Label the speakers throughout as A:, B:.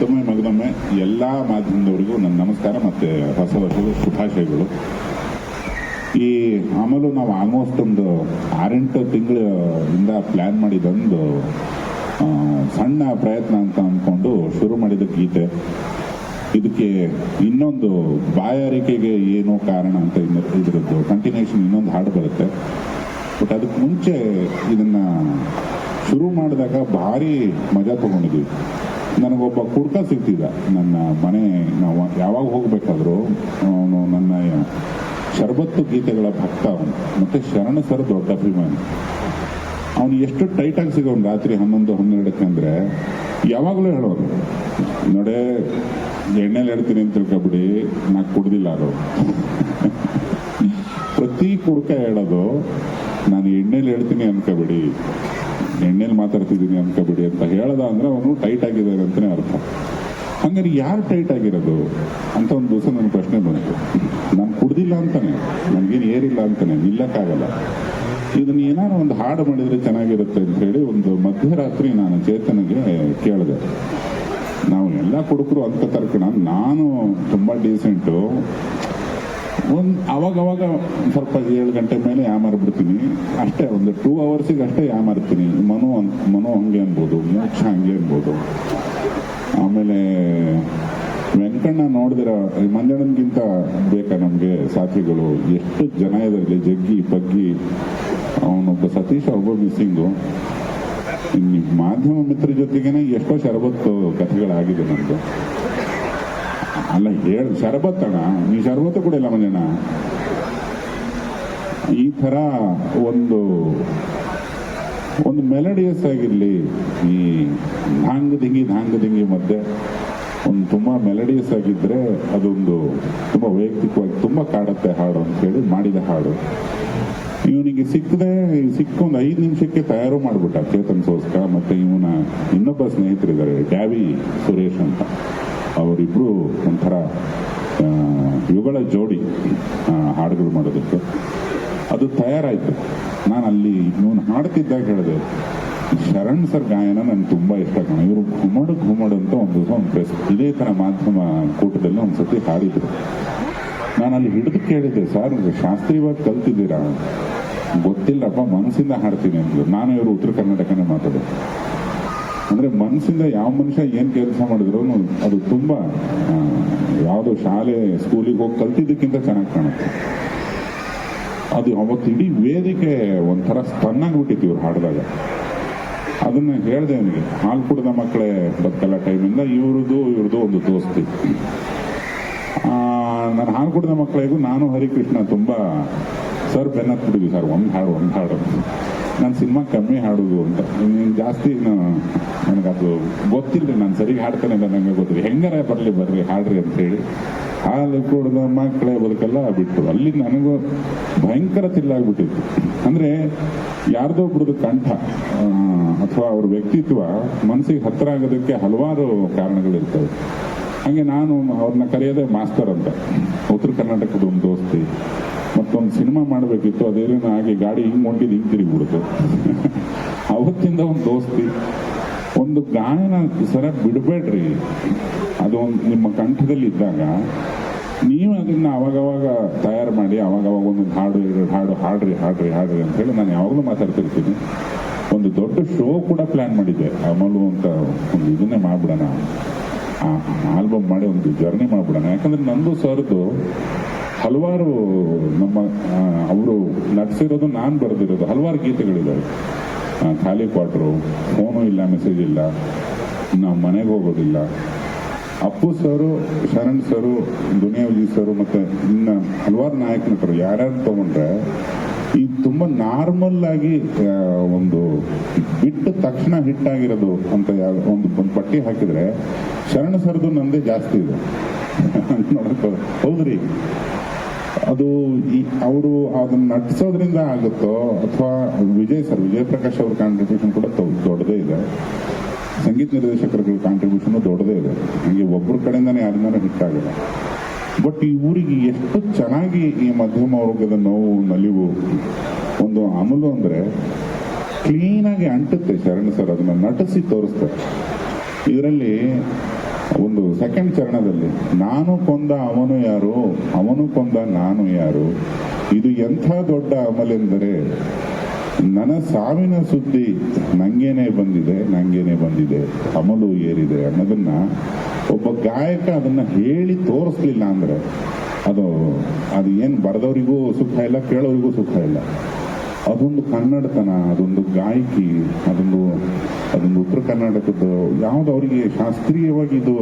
A: ಮತ್ತೊಮ್ಮೆ ಮಗದೊಮ್ಮೆ ಎಲ್ಲ ಮಾಧ್ಯಮದವರಿಗೂ ನನ್ನ ನಮಸ್ಕಾರ ಮತ್ತು ಹೊಸ ವರ್ಷದ ಶುಭಾಶಯಗಳು. ಈ ಆಮೇಲೂ ನಾವು ಆಲ್ಮೋಸ್ಟ್ ಒಂದು ಆರೆಂಟು ತಿಂಗಳಿಂದ ಪ್ಲ್ಯಾನ್ ಮಾಡಿದೊಂದು ಸಣ್ಣ ಪ್ರಯತ್ನ ಅಂತ ಅಂದ್ಕೊಂಡು ಶುರು ಮಾಡಿದ ಗೀತೆ. ಇದಕ್ಕೆ ಇನ್ನೊಂದು ಬಾಯಾರಿಕೆಗೆ ಏನೋ ಕಾರಣ ಅಂತ ಇದ್ರದ್ದು ಕಂಟಿನ್ಯೂಷನ್ ಇನ್ನೊಂದು ಹಾಡು ಬರುತ್ತೆ. ಬಟ್ ಅದಕ್ಕೆ ಮುಂಚೆ ಇದನ್ನ ಶುರು ಮಾಡಿದಾಗ ಭಾರಿ ಮಜಾ ತಗೊಂಡಿದ್ವಿ ನನಗೊಬ್ಬ ಕುಡ್ಕ ಸಿಗ್ತಿದ್ದ. ನನ್ನ ಮನೆ, ನಾವು ಯಾವಾಗ ಹೋಗ್ಬೇಕಾದ್ರು ಅವನು ನನ್ನ ಶರಬತ್ತು ಗೀತೆಗಳ ಭಕ್ತ ಅವನು. ಮತ್ತೆ ಶರಣ ಸರ್ ದೊಡ್ಡ ಅಭಿಮಾನಿ. ಅವನು ಎಷ್ಟು ಟೈಟಾಗಿ ಸಿಗೋನು ರಾತ್ರಿ ಹನ್ನೊಂದು, ಹನ್ನೆರಡಕ್ಕೆ ಅಂದ್ರೆ ಯಾವಾಗಲೂ ಹೇಳೋದು ನೋಡೇ, ಎಣ್ಣೆಲಿ ಹೇಳ್ತೀನಿ ಅಂತ ತಿಳ್ಕೊಬಿಡಿ ನಾ ಕುಡ್ದಿಲ್ಲ ಅದು. ಪ್ರತಿ ಕುಡ್ಕ ಹೇಳೋದು, ನಾನು ಎಣ್ಣೆಲಿ ಹೇಳ್ತೀನಿ ಅನ್ಕೋಬೇಡಿ. ಎಣ್ಣೆಲಿ ಮಾತಾಡ್ತಿದ್ದೀನಿ ಅನ್ಕೋಬೇಡಿ ಅಂತ ಹೇಳದ ಅಂದ್ರೆ ಅವನು ಟೈಟ್ ಆಗಿದ್ದಾರೆ ಅಂತಾನೆ ಅರ್ಥ. ಹಂಗಾರೆ ಯಾರು ಟೈಟ್ ಆಗಿರೋದು? ಅಂತ ಒಂದು ದಿವಸ ನನ್ನ ಪ್ರಶ್ನೆ ಬಂತು. ನಾನು ಕುಡ್ದಿಲ್ಲ ಅಂತಾನೆ. ನನಗೇನು ಏರಿಲ್ಲ ಅಂತಾನೆ. ನಿಲ್ಲಕ್ಕಾಗಲ್ಲ. ಇದನ್ನ ಏನಾದ್ರು ಒಂದು ಹಾಡು ಮಾಡಿದ್ರೆ ಚೆನ್ನಾಗಿರುತ್ತೆ ಅಂತ ಹೇಳಿ ಒಂದು ಮಧ್ಯರಾತ್ರಿ ನಾನು ಚೇತನಿಗೆ ಕೇಳಿದೆ. ನಾವು ಎಲ್ಲ ಕುಡುಕರು ಅಂತ ತರ್ಕಣ ನಾನು ತುಂಬಾ ಡೀಸೆಂಟು ಒಂದು ಅವಾಗ ಅವಾಗ ಸ್ವಲ್ಪ ಏಳು ಗಂಟೆ ಮೇಲೆ ಯಾಮಾರ್ಬಿಡ್ತೀನಿ ಅಷ್ಟೇ ಒಂದು ಟೂ ಅವರ್ಸಿಗೆ ಅಷ್ಟೇ ಯಾಮಾರ್ತೀನಿ ಮನು ಮನೋ ಮನೋ ಹಂಗೆ ಅನ್ಬೋದು, ಮೋಕ್ಷ ಹಂಗೆ ಅನ್ಬೋದು. ಆಮೇಲೆ ವೆಂಕಣ್ಣ ನೋಡಿದಿರ ಮಂಜಣ್ಣನ್ಗಿಂತ ಬೇಕಾ ನಮಗೆ ಸಾಥಿಗಳು? ಎಷ್ಟು ಜನ ಇದೆ ಇಲ್ಲಿ ಜಗ್ಗಿ ಬಗ್ಗಿ ಅವನೊಬ್ಬ ಸತೀಶ, ಒಬ್ಬ ಮಿಸ್ಸಿಂಗು. ಮಾಧ್ಯಮ ಮಿತ್ರ ಜೊತೆಗೇನೆ ಎಷ್ಟೋ ಶರಬತ್ತು ಕಥೆಗಳಾಗಿದೆ ನಮ್ದು ಅಲ್ಲ ಹೇಳ ಶರಬತ್ ಅಣ್ಣ, ನೀ ಶರಬತ್ತು ಕೊಡಿಲ್ಲ ಮಂಜಣ್ಣ? ಈ ತರ ಒಂದು ಒಂದು ಮೆಲಡಿಯಸ್ ಆಗಿರಲಿ, ಈ ಧಾಂಗ ದಿಂಗಿ ಧಾಂಗ ದಿಂಗಿ ಮಧ್ಯೆ ಒಂದು ತುಂಬಾ ಮೆಲಡಿಯಸ್ ಆಗಿದ್ರೆ ಅದೊಂದು ತುಂಬಾ ವೈಯಕ್ತಿಕವಾಗಿ ತುಂಬಾ ಕಾಡತ್ತೆ ಹಾಡು ಅಂತ ಹೇಳಿ ಮಾಡಿದ ಹಾಡು. ಇವನಿಗೆ ಸಿಕ್ಕದೆ ಸಿಕ್ಕೊಂದು ಐದು ನಿಮಿಷಕ್ಕೆ ತಯಾರು ಮಾಡಿಬಿಟ್ಟ ಚೇತನ್ ಸೋಸ್ಕ ಮತ್ತೆ ಇವನ ಇನ್ನೊಬ್ಬ ಸ್ನೇಹಿತರಿದ್ದಾರೆ, ಡ್ಯಾವಿ ಸುರೇಶ್ ಅಂತ. ಅವರಿಬ್ರು ಒಂಥರ ಯುಗಳ ಜೋಡಿ ಹಾಡುಗಳು ಮಾಡೋದಕ್ಕೆ. ಅದು ತಯಾರಾಯಿತು. ನಾನು ಅಲ್ಲಿ ಇವನು ಹಾಡ್ತಿದ್ದಾಗ ಹೇಳಿದೆ, ಶರಣ್ ಸರ್ ಗಾಯನ ನನ್ಗೆ ತುಂಬಾ ಇಷ್ಟ ಕಾಣ. ಇವರು ಘುಮಡು ಘುಮಡು ಅಂತ ಒಂದು ಒಂದು ಪ್ರೆಸ್, ಇದೇ ತರ ಮಾಧ್ಯಮ ಕೂಟದಲ್ಲಿ ಒಂದು ಸತಿ ಹಾಡಿದ್ರು. ನಾನು ಅಲ್ಲಿ ಹಿಡಿದು ಕೇಳಿದ್ದೆ ಸರ್ ಶಾಸ್ತ್ರೀಯವಾಗಿ ಕಲ್ತಿದ್ದೀರಾ? ಗೊತ್ತಿಲ್ಲಪ್ಪ, ಮನಸ್ಸಿಂದ ಹಾಡ್ತೀನಿ ಅಂದ್ರು. ನಾನು ಇವರು ಉತ್ತರ ಕರ್ನಾಟಕನೇ ಮಾತಾಡೋದು. ಅಂದ್ರೆ ಮನಸ್ಸಿಂದ ಯಾವ ಮನುಷ್ಯ ಏನ್ ಕೆಲಸ ಮಾಡಿದ್ರು ಅದು ತುಂಬಾ ಯಾವುದೋ ಶಾಲೆ ಸ್ಕೂಲಿಗೆ ಹೋಗಿ ಕಲ್ತಿದ್ದಕ್ಕಿಂತ ಚೆನ್ನಾಗಿ ಕಾಣುತ್ತೆ. ಅದು ಅವತ್ತು ಇಡೀ ವೇದಿಕೆ ಒಂಥರ ಸ್ಟನ್ ಬಿಟ್ಟಿತ್ತು ಇವ್ರು ಹಾಡಿದಾಗ. ಅದನ್ನ ಹೇಳ್ದೆ ಅವನಿಗೆ, ಹಾಲು ಕುಡಿದ ಮಕ್ಕಳೇ ಬದುಕಲ್ಲ ಟೈಮಿಂದ ಇವ್ರದ್ದು ಇವ್ರದ್ದು ಒಂದು ದೋಸ್ತಿ. ನಾನು ಹಾಲು ಕುಡಿದ ಮಕ್ಕಳಿಗೂ ನಾನು ಹರಿಕೃಷ್ಣ ತುಂಬಾ, ಸರ್ ಬೆನ್ನತ್ ಬಿಡಿದ್ವಿ ಸರ್, ಒಂದು ಹಾಡು ಒಂದು ಹಾಡು ನಾನು ಸಿನಿಮಾ ಕಮ್ಮಿ ಹಾಡುದು ಅಂತ. ಜಾಸ್ತಿ ನನಗದು ಗೊತ್ತಿಲ್ಲ ನಾನು ಸರಿಗೆ ಹಾಡ್ತಾನೆ ಇಲ್ಲ ನಂಗೆ ಗೊತ್ತಿಲ್ಲ. ಹೆಂಗಾರ ಬರಲಿ ಬರ್ರಿ, ಹಾಡ್ರಿ ಅಂತ ಹೇಳಿ ಹಾಲು ಕೂಡ ಮಕ್ಕಳೇ ಬದುಕಲ್ಲ ಬಿಟ್ಟು. ಅಲ್ಲಿ ನನಗೂ ಭಯಂಕರ ತಿಲ್ಲಾಗ್ಬಿಟ್ಟಿತ್ತು ಅಂದ್ರೆ ಯಾರ್ದೋ ಒಬ್ರದ್ದು ಕಂಠ ಅಥವಾ ಅವ್ರ ವ್ಯಕ್ತಿತ್ವ ಮನಸ್ಸಿಗೆ ಹತ್ತಿರ ಆಗೋದಕ್ಕೆ ಹಲವಾರು ಕಾರಣಗಳಿರ್ತವೆ. ಹಾಗೆ ನಾನು ಅವ್ರನ್ನ ಕರೆಯೋದೇ ಮಾಸ್ತರ್ ಅಂತ. ಉತ್ತರ ಕರ್ನಾಟಕದ ಒಂದು ದೋಸ್ತಿ. ಮತ್ತೊಂದು ಸಿನಿಮಾ ಮಾಡಬೇಕಿತ್ತು ಅದೇನೇನು ಹಾಗೆ ಗಾಡಿ ಹಿಂಗೆ ಹೊಂಟಿದ್ದು ಹಿಂಗೆ ತಿರುಗಿಬಿಡ್ತು ಅವತ್ತಿಂದ ಒಂದು ದೋಸ್ತಿ. ಒಂದು ಗಾಯನ ಸರ ಬಿಡಬೇಡ್ರಿ. ಅದು ಒಂದು ನಿಮ್ಮ ಕಂಠದಲ್ಲಿ ಇದ್ದಾಗ ನೀವು ಅದನ್ನ ಅವಾಗವಾಗ ತಯಾರು ಮಾಡಿ, ಅವಾಗವಾಗ ಒಂದು ಹಾಡು ಹಾಡು ಹಾಡ್ರಿ ಹಾಡ್ರಿ ಹಾಡ್ರಿ ಅಂತ ಹೇಳಿ ನಾನು ಯಾವಾಗಲೂ ಮಾತಾಡ್ತಿರ್ತೀನಿ. ಒಂದು ದೊಡ್ಡ ಶೋ ಕೂಡ ಪ್ಲಾನ್ ಮಾಡಿದ್ದೆ. ಅಮಲು ಅಂತ ಒಂದು ಇದನ್ನೇ ಮಾಡ್ಬಿಡೋಣ. ಆಲ್ಬಮ್ ಮಾಡಿ ಒಂದು ಜರ್ನಿ ಮಾಡ್ಬಿಡೋಣ. ಯಾಕಂದ್ರೆ ನಂದು ಸರ್ದು ಹಲವಾರು ನಮ್ಮ ಅವರು ನಟಿಸಿರೋದು ನಾನು ಬರೆದಿರೋದು ಹಲವಾರು ಗೀತೆಗಳಿದ್ದಾವೆ ಖಾಲಿ ಕ್ವಾಟ್ರು, ಫೋನು ಇಲ್ಲ, ಮೆಸೇಜ್ ಇಲ್ಲ, ನಾವು ಮನೆಗೆ ಹೋಗೋದಿಲ್ಲ. ಅಪ್ಪು ಸರು, ಶರಣ್ ಸರು, ದುನಿಯಾವಜಿ ಸರು ಮತ್ತೆ ಇನ್ನ ಹಲವಾರು ನಾಯಕ ನಟರು ಯಾರ್ಯಾರು ತಗೊಂಡ್ರೆ ಈ ತುಂಬಾ ನಾರ್ಮಲ್ ಆಗಿ ಒಂದು ಬಿಟ್ಟ ತಕ್ಷಣ ಹಿಟ್ ಆಗಿರೋದು ಅಂತ ಒಂದು ಒಂದು ಪಟ್ಟಿ ಹಾಕಿದ್ರೆ ಶರಣ ಸರದು ನಂದೇ ಜಾಸ್ತಿ ಇದೆ. ನೋಡಕ್, ಹೋದ್ರೆ. ಅದು ಈ, ಅವರು ಅದನ್ನ ನಟಿಸೋದ್ರಿಂದ ಆಗುತ್ತೋ ಅಥವಾ ವಿಜಯ್ ಸರ್ ವಿಜಯ್ ಪ್ರಕಾಶ್ ಅವ್ರ ಕಾಂಟ್ರಿಬ್ಯೂಷನ್ ಕೂಡ ದೊಡ್ಡದೇ ಇದೆ. ಸಂಗೀತ ನಿರ್ದೇಶಕರ ಕಾಂಟ್ರಿಬ್ಯೂಷನ್ ದೊಡ್ಡದೇ ಇದೆ. ಹಂಗೆ ಒಬ್ಬರ ಕಡೆಯಿಂದಾನೇ ಹಿಟ್ ಆಗಲ್ಲ. ಬಟ್ ಈ ಊರಿಗೆ ಎಷ್ಟು ಚೆನ್ನಾಗಿ ಈ ಮಧ್ಯಮ ವರ್ಗದ ನೋವು, ನಲಿವು, ಒಂದು ಅಮಲು ಅಂದ್ರೆ ಕ್ಲೀನಾಗಿ ಅಂಟುತ್ತೆ ಶರಣ ಸರ್ ಅದನ್ನ ನಟಿಸಿ ತೋರಿಸ್ತಾರೆ. ಇದರಲ್ಲಿ ಒಂದು ಸೆಕೆಂಡ್ ಚರಣದಲ್ಲಿ, ನಾನು ಕೊಂದ ಅವನು ಯಾರು? ಅವನು ಕೊಂದ ನಾನು ಯಾರು? ಇದು ಎಂಥ ದೊಡ್ಡ ಅಮಲೆಂದರೆ ನನ್ನ ಸಾವಿನ ಸುದ್ದಿ ನಂಗೇನೆ ಬಂದಿದೆ ನಂಗೇನೆ ಬಂದಿದೆ, ಅಮಲು ಏರಿದೆ ಅನ್ನೋದನ್ನ ಒಬ್ಬ ಗಾಯಕ ಅದನ್ನ ಹೇಳಿ ತೋರಿಸ್ಲಿಲ್ಲ ಅಂದ್ರೆ ಅದು ಅದು ಏನು ಬರೆದವರಿಗೂ ಸುಖ ಇಲ್ಲ, ಕೇಳೋರಿಗೂ ಸುಖ ಇಲ್ಲ. ಅದೊಂದು ಕನ್ನಡತನ, ಅದೊಂದು ಗಾಯಕಿ, ಅದೊಂದು ಅದೊಂದು ಉತ್ತರ ಕರ್ನಾಟಕದ್ದು, ಯಾವುದು ಅವರಿಗೆ ಶಾಸ್ತ್ರೀಯವಾಗಿ ಇದು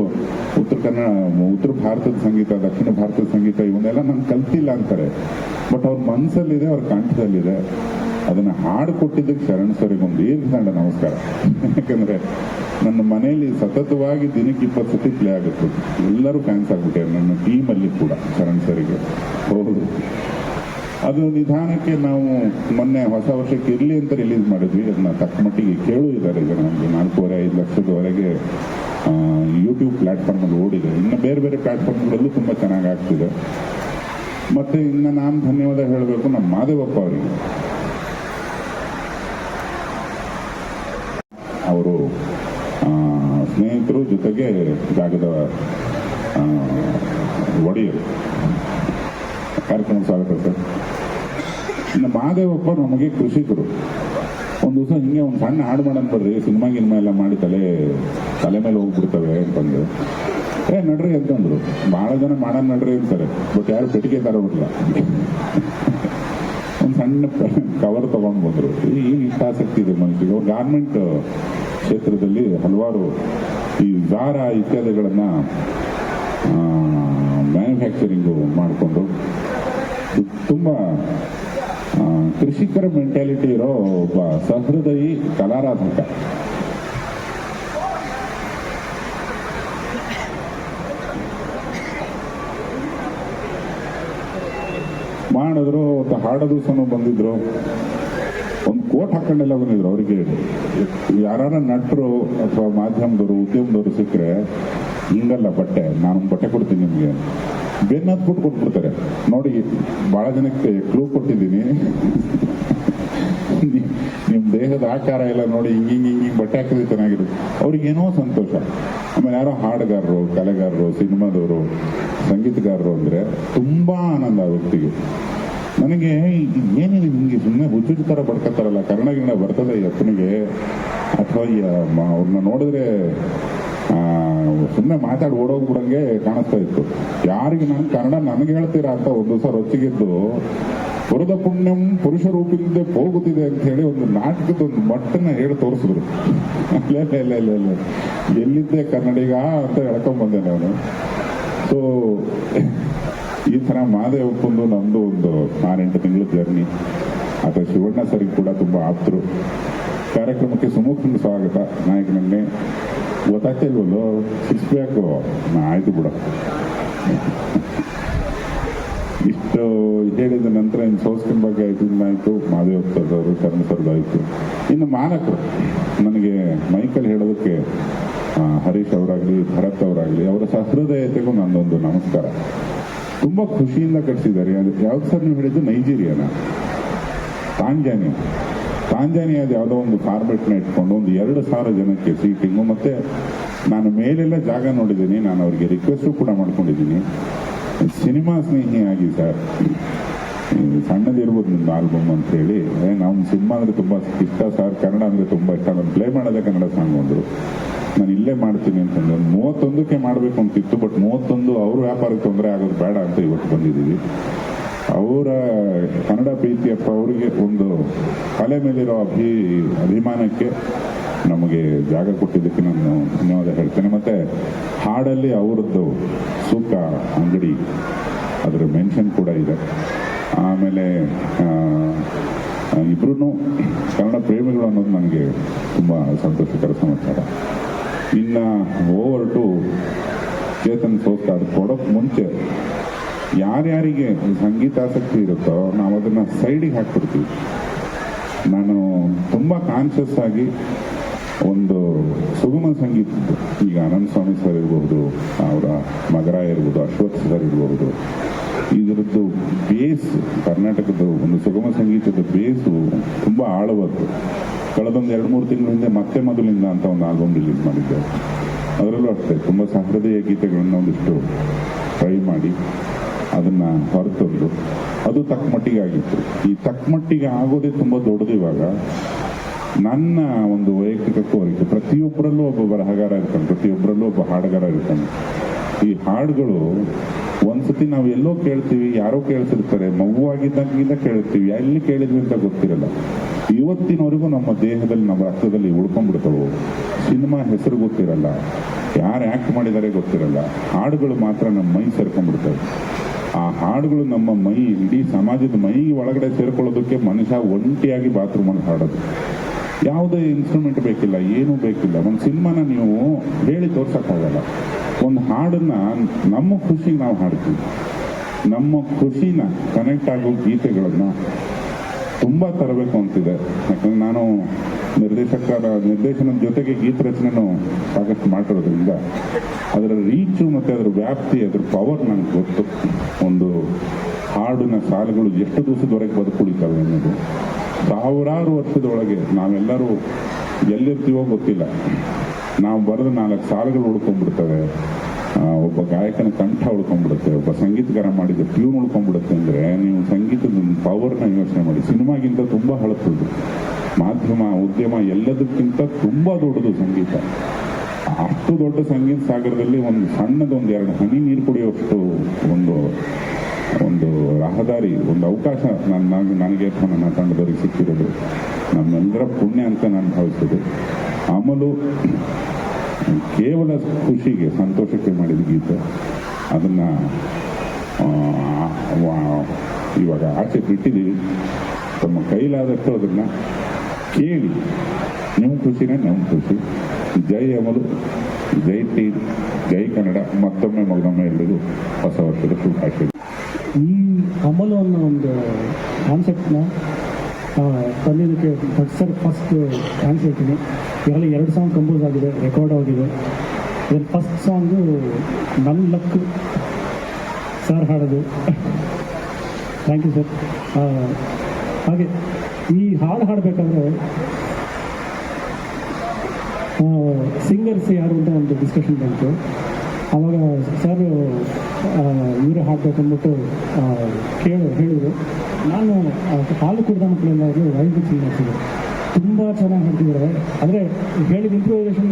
A: ಉತ್ತರ ಕನ್ನಡ, ಉತ್ತರ ಭಾರತದ ಸಂಗೀತ, ದಕ್ಷಿಣ ಭಾರತದ ಸಂಗೀತ, ಇವನ್ನೆಲ್ಲ ನಾನು ಕಲ್ತಿಲ್ಲ ಅಂತಾರೆ. ಬಟ್ ಅವ್ರ ಮನಸ್ಸಲ್ಲಿದೆ ಅವ್ರ ಕಂಠದಲ್ಲಿದೆ. ಅದನ್ನ ಹಾಡು ಕೊಟ್ಟಿದ್ದಕ್ಕೆ ಶರಣ್ ಸರಿಗೆ ಒಂದು ದೀರ್ಘದಂಡ ನಮಸ್ಕಾರ. ಯಾಕಂದ್ರೆ ನನ್ನ ಮನೆಯಲ್ಲಿ ಸತತವಾಗಿ ದಿನಕ್ಕೆ ಇಪ್ಪತ್ತು ಸತಿ ಪ್ಲೇ ಆಗುತ್ತೆ. ಎಲ್ಲರೂ ಫ್ಯಾನ್ಸ್ ಆಗ್ಬಿಟ್ಟಿದ್ದಾರೆ ನನ್ನ ಟೀಮಲ್ಲಿ ಕೂಡ ಶರಣ್ ಸರಿಗೆ ಹೌದು. ಅದು ನಿಧಾನಕ್ಕೆ ನಾವು ಮೊನ್ನೆ ಹೊಸ ವರ್ಷಕ್ಕೆ ಇರಲಿ ಅಂತ ರಿಲೀಸ್ ಮಾಡಿದ್ವಿ. ಅದನ್ನ ತಕ್ಕ ಮಟ್ಟಿಗೆ ಕೇಳು ಇದ್ದಾರೆ ಈಗ ನಮಗೆ ನಾಲ್ಕೂವರೆ, ಐದು ಲಕ್ಷದವರೆಗೆ ಯೂಟ್ಯೂಬ್ ಪ್ಲಾಟ್ಫಾರ್ಮಲ್ಲಿ ಓಡಿದೆ. ಇನ್ನು ಬೇರೆ ಬೇರೆ ಪ್ಲಾಟ್ಫಾರ್ಮ್ಗಳಲ್ಲೂ ತುಂಬ ಚೆನ್ನಾಗಿ ಆಗ್ತಿದೆ. ಮತ್ತೆ ಇನ್ನು ನಾನು ಧನ್ಯವಾದ ಹೇಳಬೇಕು ನಮ್ಮ ಮಾದೇವಪ್ಪ ಅವರಿಗೆ ಅವರು ಆ, ಸ್ನೇಹಿತರು ಜೊತೆಗೆ ಜಾಗದ ಒಡೆಯರು. ಕಾರ್ಯಕ್ರಮ ಸ್ವಾಗತ ಸರ್. ಇನ್ನು ಮಹಾದೇವಪ್ಪ ನಮಗೆ ಕೃಷಿಕರು. ಒಂದು ದಿವಸ ಹಿಂಗೆ ಒಂದು ಸಣ್ಣ ಹಾಡು ಮಾಡೋಣ ಬರ್ರಿ, ಸಿನಿಮಾ ಗಿನ್ಮಾ ಎಲ್ಲ ಮಾಡಿ ತಲೆ ತಲೆ ಮೇಲೆ ಹೋಗ್ಬಿಡ್ತವೆ ಅಂತಂದು. ಏ, ನಡ್ರಿ ಅಂತಂದ್ರು. ಭಾಳ ಜನ ಮಾಡೋಣ ನಡ್ರಿ ಅಂತಾರೆ. ಬಟ್ ಯಾರು ಪೆಟ್ಟಿಗೆ ತರೋಬಿಡ್ಲ ಒಂದು ಸಣ್ಣ ಕವರ್ ತಗೊಂಡು ಬಂದರು. ಈ ಇಷ್ಟ ಆಸಕ್ತಿ ಇದೆ ಮನಸ್ಸಿಗೆ ಗಾರ್ಮೆಂಟ್ ಕ್ಷೇತ್ರದಲ್ಲಿ ಹಲವಾರು ಈ ದಾರ ಇತ್ಯಾದಿಗಳನ್ನು ಮ್ಯಾನುಫ್ಯಾಕ್ಚರಿಂಗು ಮಾಡಿಕೊಂಡು ತುಂಬ ಕೃಷಿಕರ ಮೆಂಟ್ಯಾಲಿಟಿ ಇರೋ ಒಬ್ಬ ಸಹೃದಯಿ ಕಲಾರಾಧಕ. ಮಾಡಿದ್ರು ಹಾಡೋದು ಸಹ ಬಂದಿದ್ರು. ಕೋಟ್ ಹಾಕೊಂಡೆಲ್ಲ ಬಂದಿದ್ರು ಅವರಿಗೆ. ಯಾರ ನಟರು ಅಥವಾ ಮಾಧ್ಯಮದವರು, ಉದ್ಯಮದವರು ಸಿಕ್ಕರೆ, ಹಿಂಗಲ್ಲ ಬಟ್ಟೆ, ನಾನು ಬಟ್ಟೆ ಕೊಡ್ತೀನಿ ನಿಮಗೆ. ಬೆನ್ನ ಹತ್ಬಿಟ್ಟು ಕೊಟ್ಬಿಡ್ತಾರೆ. ನೋಡಿ ಭಾಳ ಜನಕ್ಕೆ ಕ್ಲೂ ಕೊಟ್ಟಿದ್ದೀನಿ. ನಿಮ್ಮ ದೇಹದ ಆಕಾರ ಎಲ್ಲ ನೋಡಿ, ಹಿಂಗೆ ಹಿಂಗೆ ಹಿಂಗೆ ಬಟ್ಟೆ ಹಾಕಿದ್ರೆ ಚೆನ್ನಾಗಿರುತ್ತೆ ಅವ್ರಿಗೇನೋ ಸಂತೋಷ. ಆಮೇಲೆ ಯಾರೋ ಹಾಡುಗಾರರು, ಕಲೆಗಾರರು, ಸಿನಿಮಾದವರು, ಸಂಗೀತಗಾರರು ಅಂದರೆ ತುಂಬ ಆನಂದ ಆ ವ್ಯಕ್ತಿಗೆ. ನನಗೆ ಏನಿದೆ ಹಿಂಗೆ ಸುಮ್ಮನೆ ಹುಚ್ಚುಚ್ಚು ಥರ ಬರ್ಕೋತಾರಲ್ಲ? ಕನ್ನಡ ಬರ್ತದೆ ಈ ಅಥವಾ ಅವ್ರನ್ನ ನೋಡಿದ್ರೆ ಸುಮ್ಮನೆ ಮಾತಾಡಿ ಓಡೋಗ್ಬಿಡಂಗೆ ಕಾಣಿಸ್ತಾ ಇತ್ತು. ಯಾರಿಗೆ ನಾನು ಕನ್ನಡ ನನಗೆ ಹೇಳ್ತೀರಾ ಅಂತ ಒಂದು ದಿವಸ ರೊಚ್ಚಿಗೆದ್ದು ಪುರದ ಪುಣ್ಯಂ ಪುರುಷ ಹೋಗುತ್ತಿದೆ ಅಂತ ಹೇಳಿ ಒಂದು ನಾಟಕದ ಒಂದು ಮಟ್ಟನ್ನ ಹೇಳಿ ತೋರಿಸಿದ್ರು. ಇಲ್ಲ ಇಲ್ಲ ಇಲ್ಲ ಎಲ್ಲಿದ್ದೆ ಕನ್ನಡಿಗ ಅಂತ ಹೇಳ್ಕೊಂಡ್ ಬಂದೆ ನಾನು ಸೊ ಈ ಥರ ಮಾದೇವಪ್ಪಂದು ನಮ್ಮದು ಒಂದು ಆರೆಂಟು ತಿಂಗಳ ಜರ್ನಿ. ಅಥವಾ ಶಿವಣ್ಣ ಸರಿಗೆ ಕೂಡ ತುಂಬ ಆಪ್ತರು. ಕಾರ್ಯಕ್ರಮಕ್ಕೆ ಸುಮುಖ ಸ್ವಾಗತ. ನಾಯಕನನ್ನೇ ಗೊತ್ತಾಗ್ತಾ ಇಲ್ವಲ್ಲೋ? ಸಿಕ್ಸ್ ಆಯ್ತು ಇಷ್ಟು ಹೇಳಿದ ನಂತರ ಇನ್ನು ಸೋಸ್ಕಿನ ಬಗ್ಗೆ ಆಯ್ತು. ಇನ್ನಾಯ್ತು ಮಾದೇವ್ ಸರ್ದವರು ಸರ್ದು ಆಯ್ತು ಇನ್ನು ಮಾಲಕರು. ನನಗೆ ಮೈಕಲ್ ಹೇಳೋದಕ್ಕೆ ಹರೀಶ್ ಅವರಾಗ್ಲಿ, ಭರತ್ ಅವರಾಗ್ಲಿ, ಅವರ ಸಹೃದಯತೆಗೂ ನಂದೊಂದು ನಮಸ್ಕಾರ. ತುಂಬಾ ಖುಷಿಯಿಂದ ಕಟ್ಸಿದ್ದಾರೆ. ಯಾವ್ದು ಸರ್ ನೀವು ಹೇಳಿದ್ದು ನೈಜೀರಿಯಾನ? ತಾಂಜಾನಿಯಾ ತಾಂಜಾನಿಯಾದ ಯಾವುದೋ ಒಂದು ಕಾರ್ಬೆಟ್ನ ಇಟ್ಕೊಂಡು ಒಂದು ಎರಡು ಸಾವಿರ ಜನಕ್ಕೆ ಸೀಟಿಂಗು ಮತ್ತೆ ನಾನು ಮೇಲೆಲ್ಲ ಜಾಗ ನೋಡಿದ್ದೀನಿ. ನಾನು ಅವರಿಗೆ ರಿಕ್ವೆಸ್ಟು ಕೂಡ ಮಾಡ್ಕೊಂಡಿದ್ದೀನಿ. ಸಿನಿಮಾ ಸ್ನೇಹಿಯಾಗಿ ಸರ್ ಈ ಸಣ್ಣದಿರ್ಬೋದು ನಿಮ್ಮ ಆಲ್ಬಮ್ ಅಂತ ಹೇಳಿ. ನಮ್ಮ ಸಿನಿಮಾ ಅಂದ್ರೆ ತುಂಬಾ ಇಷ್ಟ ಸರ್ ಕನ್ನಡ ಅಂದ್ರೆ ತುಂಬಾ ಇಷ್ಟ. ನಾನು ಪ್ಲೇ ಮಾಡೋದೇ ಕನ್ನಡ ಸಾಂಗ್ ಅಂದ್ರು ನಾನು ಇಲ್ಲೇ ಮಾಡ್ತೀನಿ ಅಂತಂದ್ರೆ ಮೂವತ್ತೊಂದಕ್ಕೆ ಮಾಡಬೇಕು ಅಂತಿತ್ತು ಬಟ್ ಮೂವತ್ತೊಂದು ಅವ್ರ ವ್ಯಾಪಾರಕ್ಕೆ ತೊಂದರೆ ಆಗೋದು ಬೇಡ ಅಂತ ಇವತ್ತು ಬಂದಿದ್ದೀವಿ. ಅವರ ಕನ್ನಡ ಪ್ರೀತಿಯಪ್ಪ ಅವರಿಗೆ ಒಂದು ಕಲೆ ಮೇಲಿರೋ ಅಭಿ, ಅಭಿಮಾನಕ್ಕೆ ನಮಗೆ ಜಾಗ ಕೊಟ್ಟಿದ್ದಕ್ಕೆ ನಾನು ಧನ್ಯವಾದ ಹೇಳ್ತೇನೆ. ಮತ್ತೆ ಹಾಡಲ್ಲಿ ಅವರದ್ದು ಸೂಕ ಅಂಗಡಿ, ಅದರ ಮೆನ್ಷನ್ ಕೂಡ ಇದೆ. ಆಮೇಲೆ ಇಬ್ಬರೂ ಕನ್ನಡ ಪ್ರೇಮಿಗಳು ಅನ್ನೋದು ನನಗೆ ತುಂಬ ಸಂತೋಷಕರ ಸಮಾಚಾರ. ಇನ್ನು ಓವರ್ ಟು ಚೇತನ್ ಸೋತಾರ್ ಕೊಡಕ್ ಮುಂಚೆ ಯಾರ್ಯಾರಿಗೆ ಸಂಗೀತಾಸಕ್ತಿ ಇರುತ್ತೋ ನಾವು ಅದನ್ನ ಸೈಡಿಗೆ ಹಾಕ್ಬಿಡ್ತೀವಿ. ನಾನು ತುಂಬ ಕಾನ್ಶಿಯಸ್ ಆಗಿ ಒಂದು ಸುಗಮ ಸಂಗೀತ ಈಗ ಅನಂತ ಸ್ವಾಮಿ ಸರ್ ಇರಬಹುದು ಅವರ ಮಗರ ಇರ್ಬೋದು, ಅಶ್ವಥ್ ಸರ್ ಇರಬಹುದು ಇದರದ್ದು ಬೇಸ್ ಕರ್ನಾಟಕದ ಒಂದು ಸುಗಮ ಸಂಗೀತದ ಬೇಸು ತುಂಬ ಆಳವದ್ದು ಕಳೆದೊಂದು ಎರಡು ಮೂರು ತಿಂಗಳ ಹಿಂದೆ ಮತ್ತೆ ಮೊದಲಿಂದ ಅಂತ ಒಂದು ಆಲ್ಬಮ್ ರಿಲೀಸ್ ಮಾಡಿದ್ದೆ. ಅದರಲ್ಲೂ ಅಷ್ಟೇ, ತುಂಬ ಸಹೃದಯ ಗೀತೆಗಳನ್ನ ಒಂದಿಷ್ಟು ಟ್ರೈ ಮಾಡಿ ಅದನ್ನ ಹೊರತಂದು ಅದು ತಕ್ಕ ಮಟ್ಟಿಗೆ ಆಗಿತ್ತು ಈ ತಕ್ಕ ಮಟ್ಟಿಗೆ ಆಗೋದೇ ತುಂಬ ದೊಡ್ಡದು ಇವಾಗ. ನನ್ನ ಒಂದು ವೈಯಕ್ತಿಕ ಕೋರಿಕೆ, ಪ್ರತಿಯೊಬ್ಬರಲ್ಲೂ ಒಬ್ಬ ಬರಹಗಾರ ಇರ್ತಾನೆ, ಪ್ರತಿಯೊಬ್ಬರಲ್ಲೂ ಒಬ್ಬ ಹಾಡುಗಾರ ಇರ್ತಾನೆ. ಈ ಹಾಡುಗಳು ಒಂದ್ಸತಿ ನಾವು ಎಲ್ಲೋ ಕೇಳ್ತೀವಿ, ಯಾರೋ ಕೇಳ್ತಿರ್ತಾರೆ ಮಗುವಾಗಿದ್ದಾಗಿಂದ ಕೇಳ್ತೀವಿ, ಎಲ್ಲಿ ಕೇಳಿದ್ವಿ ಅಂತ ಗೊತ್ತಿರಲ್ಲ. ಇವತ್ತಿನವರೆಗೂ ನಮ್ಮ ದೇಹದಲ್ಲಿ, ನಮ್ಮ ರಕ್ತದಲ್ಲಿ ಉಳ್ಕೊಂಡ್ಬಿಡ್ತವೆ? ಸಿನಿಮಾ ಹೆಸರು ಗೊತ್ತಿರಲ್ಲ. ಯಾರು ಆ್ಯಕ್ಟ್ ಮಾಡಿದ್ದಾರೆ ಗೊತ್ತಿರಲ್ಲ. ಹಾಡುಗಳು ಮಾತ್ರ ನಮ್ಮ ಮೈ ಸೇರ್ಕೊಂಡ್ಬಿಡ್ತವೆ. ಆ ಹಾಡುಗಳು ನಮ್ಮ ಮೈ, ಇಡೀ ಸಮಾಜದ ಮೈ ಒಳಗಡೆ ಸೇರ್ಕೊಳ್ಳೋದಕ್ಕೆ ಮನುಷ್ಯ ಒಂಟಿಯಾಗಿ ಬಾತ್ರೂಮಲ್ಲಿ ಹಾಡೋದು. ಯಾವುದೇ ಇನ್ಸ್ಟ್ರೂಮೆಂಟ್ ಬೇಕಿಲ್ಲ, ಏನೂ ಬೇಕಿಲ್ಲ. ಒಂದು ಸಿನಿಮಾನ ನೀವು ಹೇಳಿ ತೋರ್ಸೋಕ್ಕಾಗಲ್ಲ. ಒಂದು ಹಾಡನ್ನ ನಮ್ಮ ಖುಷಿಗೆ ನಾವು ಹಾಡ್ತೀವಿ. ನಮ್ಮ ಖುಷಿನ ಕನೆಕ್ಟ್ ಆಗೋ ಗೀತೆಗಳನ್ನ ತುಂಬ ತರಬೇಕು ಅಂತಿದೆ. ಯಾಕಂದ್ರೆ ನಾನು ನಿರ್ದೇಶಕರ, ನಿರ್ದೇಶನದ ಜೊತೆಗೆ ಗೀತ ರಚನೆನೂ ಸಾಕಷ್ಟು ಮಾಡಿರೋದ್ರಿಂದ ಅದರ ರೀಚು ಮತ್ತು ಅದರ ವ್ಯಾಪ್ತಿ, ಅದರ ಪವರ್ ನನಗೆ ಗೊತ್ತು. ಒಂದು ಹಾಡಿನ ಸಾಲುಗಳು ಎಷ್ಟು ದಿವಸದವರೆಗೆ ಬದುಕುಳಿತವೆ ಅನ್ನೋದು. ಸಾವಿರಾರು ವರ್ಷದೊಳಗೆ ನಾವೆಲ್ಲರೂ ಎಲ್ಲಿರ್ತೀವೋ ಗೊತ್ತಿಲ್ಲ. ನಾವು ಬರೆದ ನಾಲ್ಕು ಸಾಲುಗಳು ಉಳ್ಕೊಂಡ್ಬಿಡ್ತವೆ ಒಬ್ಬ ಗಾಯಕನ ಕಂಠ ಉಳ್ಕೊಂಡ್ಬಿಡುತ್ತೆ, ಒಬ್ಬ ಸಂಗೀತಗಾರ ಮಾಡಿದ ಟ್ಯೂನ್ ಉಳ್ಕೊಂಡ್ಬಿಡುತ್ತೆ ಅಂದ್ರೆ ನೀವು ಸಂಗೀತದ ಪವರ್ನ ಯೋಚನೆ ಮಾಡಿ. ಸಿನಿಮಾಗಿಂತ ತುಂಬಾ ಹಳತದ್ದು ಮಾಧ್ಯಮ, ಉದ್ಯಮ ಎಲ್ಲದಕ್ಕಿಂತ ತುಂಬಾ ದೊಡ್ಡದು ಸಂಗೀತ. ಅಷ್ಟು ದೊಡ್ಡ ಸಂಗೀತ ಸಾಗರದಲ್ಲಿ ಒಂದು ಸಣ್ಣದೊಂದು ಎರಡು ಹನಿ ನೀರು ಕುಡಿಯೋಷ್ಟು ಒಂದು ಒಂದು ರಹದಾರಿ, ಒಂದು ಅವಕಾಶ ನನ್ನ ನನಗೆ ಅಥವಾ ನನ್ನ ತಂಡದವರಿಗೆ ಸಿಕ್ಕಿರೋದು. ನಮ್ಮೆಲ್ಲರ ಪುಣ್ಯ ಅಂತ ನಾನು ಭಾವಿಸಿದೆ ಆಮಲು ಕೇವಲ ಖುಷಿಗೆ, ಸಂತೋಷಕ್ಕೆ ಮಾಡಿದ ಗೀತೆ. ಅದನ್ನ ಇವಾಗ ಆಚೆ ಬಿಟ್ಟಿದ್ದೀವಿ. ತಮ್ಮ ಕೈಲಾದಷ್ಟು ಅದನ್ನ ಕೇಳಿ. ನಿಮ್ಮ ಖುಷಿನೇ ನಮ್ಮ ಖುಷಿ. ಜೈ ಅಮಲು, ಜೈ ಟಿ ಜೈ ಕನ್ನಡ. ಮತ್ತೊಮ್ಮೆ ಮಗನೊಮ್ಮೆ ಎಲ್ಲರಿಗೂ ಹೊಸ ವರ್ಷದ ಶುಭಾಶಯ
B: ಈ ಅಮಲು ಅನ್ನೋ ಒಂದು ಕಾನ್ಸೆಪ್ಟ್ನ ತಂದಿದ್ದಕ್ಕೆ ಭಟ್ ಸರ್ ಫಸ್ಟ್ ಥ್ಯಾಂಕ್ಸ್ ಈಗಾಗಲೇ ಎರಡು ಸಾಂಗ್ ಕಂಪೋಸ್ ಆಗಿದೆ ರೆಕಾರ್ಡ್ ಆಗಿದೆ. ಇದ್ರ ಫಸ್ಟ್ ಸಾಂಗು ನನ್ನ ಲಕ್ ಸರ್ ಹಾಡೋದು. ಥ್ಯಾಂಕ್ ಯು ಸರ್ ಹಾಗೆ ಈ ಹಾಡು ಹಾಡಬೇಕಾದ್ರೆ ಸಿಂಗರ್ಸ್ ಯಾರು ಅಂತ ಒಂದು ಡಿಸ್ಕಷನ್ ಬಂತು. ಅವಾಗ ಸರ್ ಇವರೇ ಹಾಡಬೇಕು ಅಂದ್ಬಿಟ್ಟು ಆ, ಕೇಳು ಹೇಳಿದರು. ನಾನು ಹಾಲು ಕುಡಿದ ಮಕ್ಕಳೆಲ್ಲರೂ ವೈದ್ಯ ಸಿಂಗರ್ಸಿದೆ ತುಂಬ ಚೆನ್ನಾಗಿ ಹಾಡ್ತಿದ್ದಾರೆ ಅಂದರೆ ಹೇಳಿದ ಇಂಪ್ರೂವೈಸೇಷನ್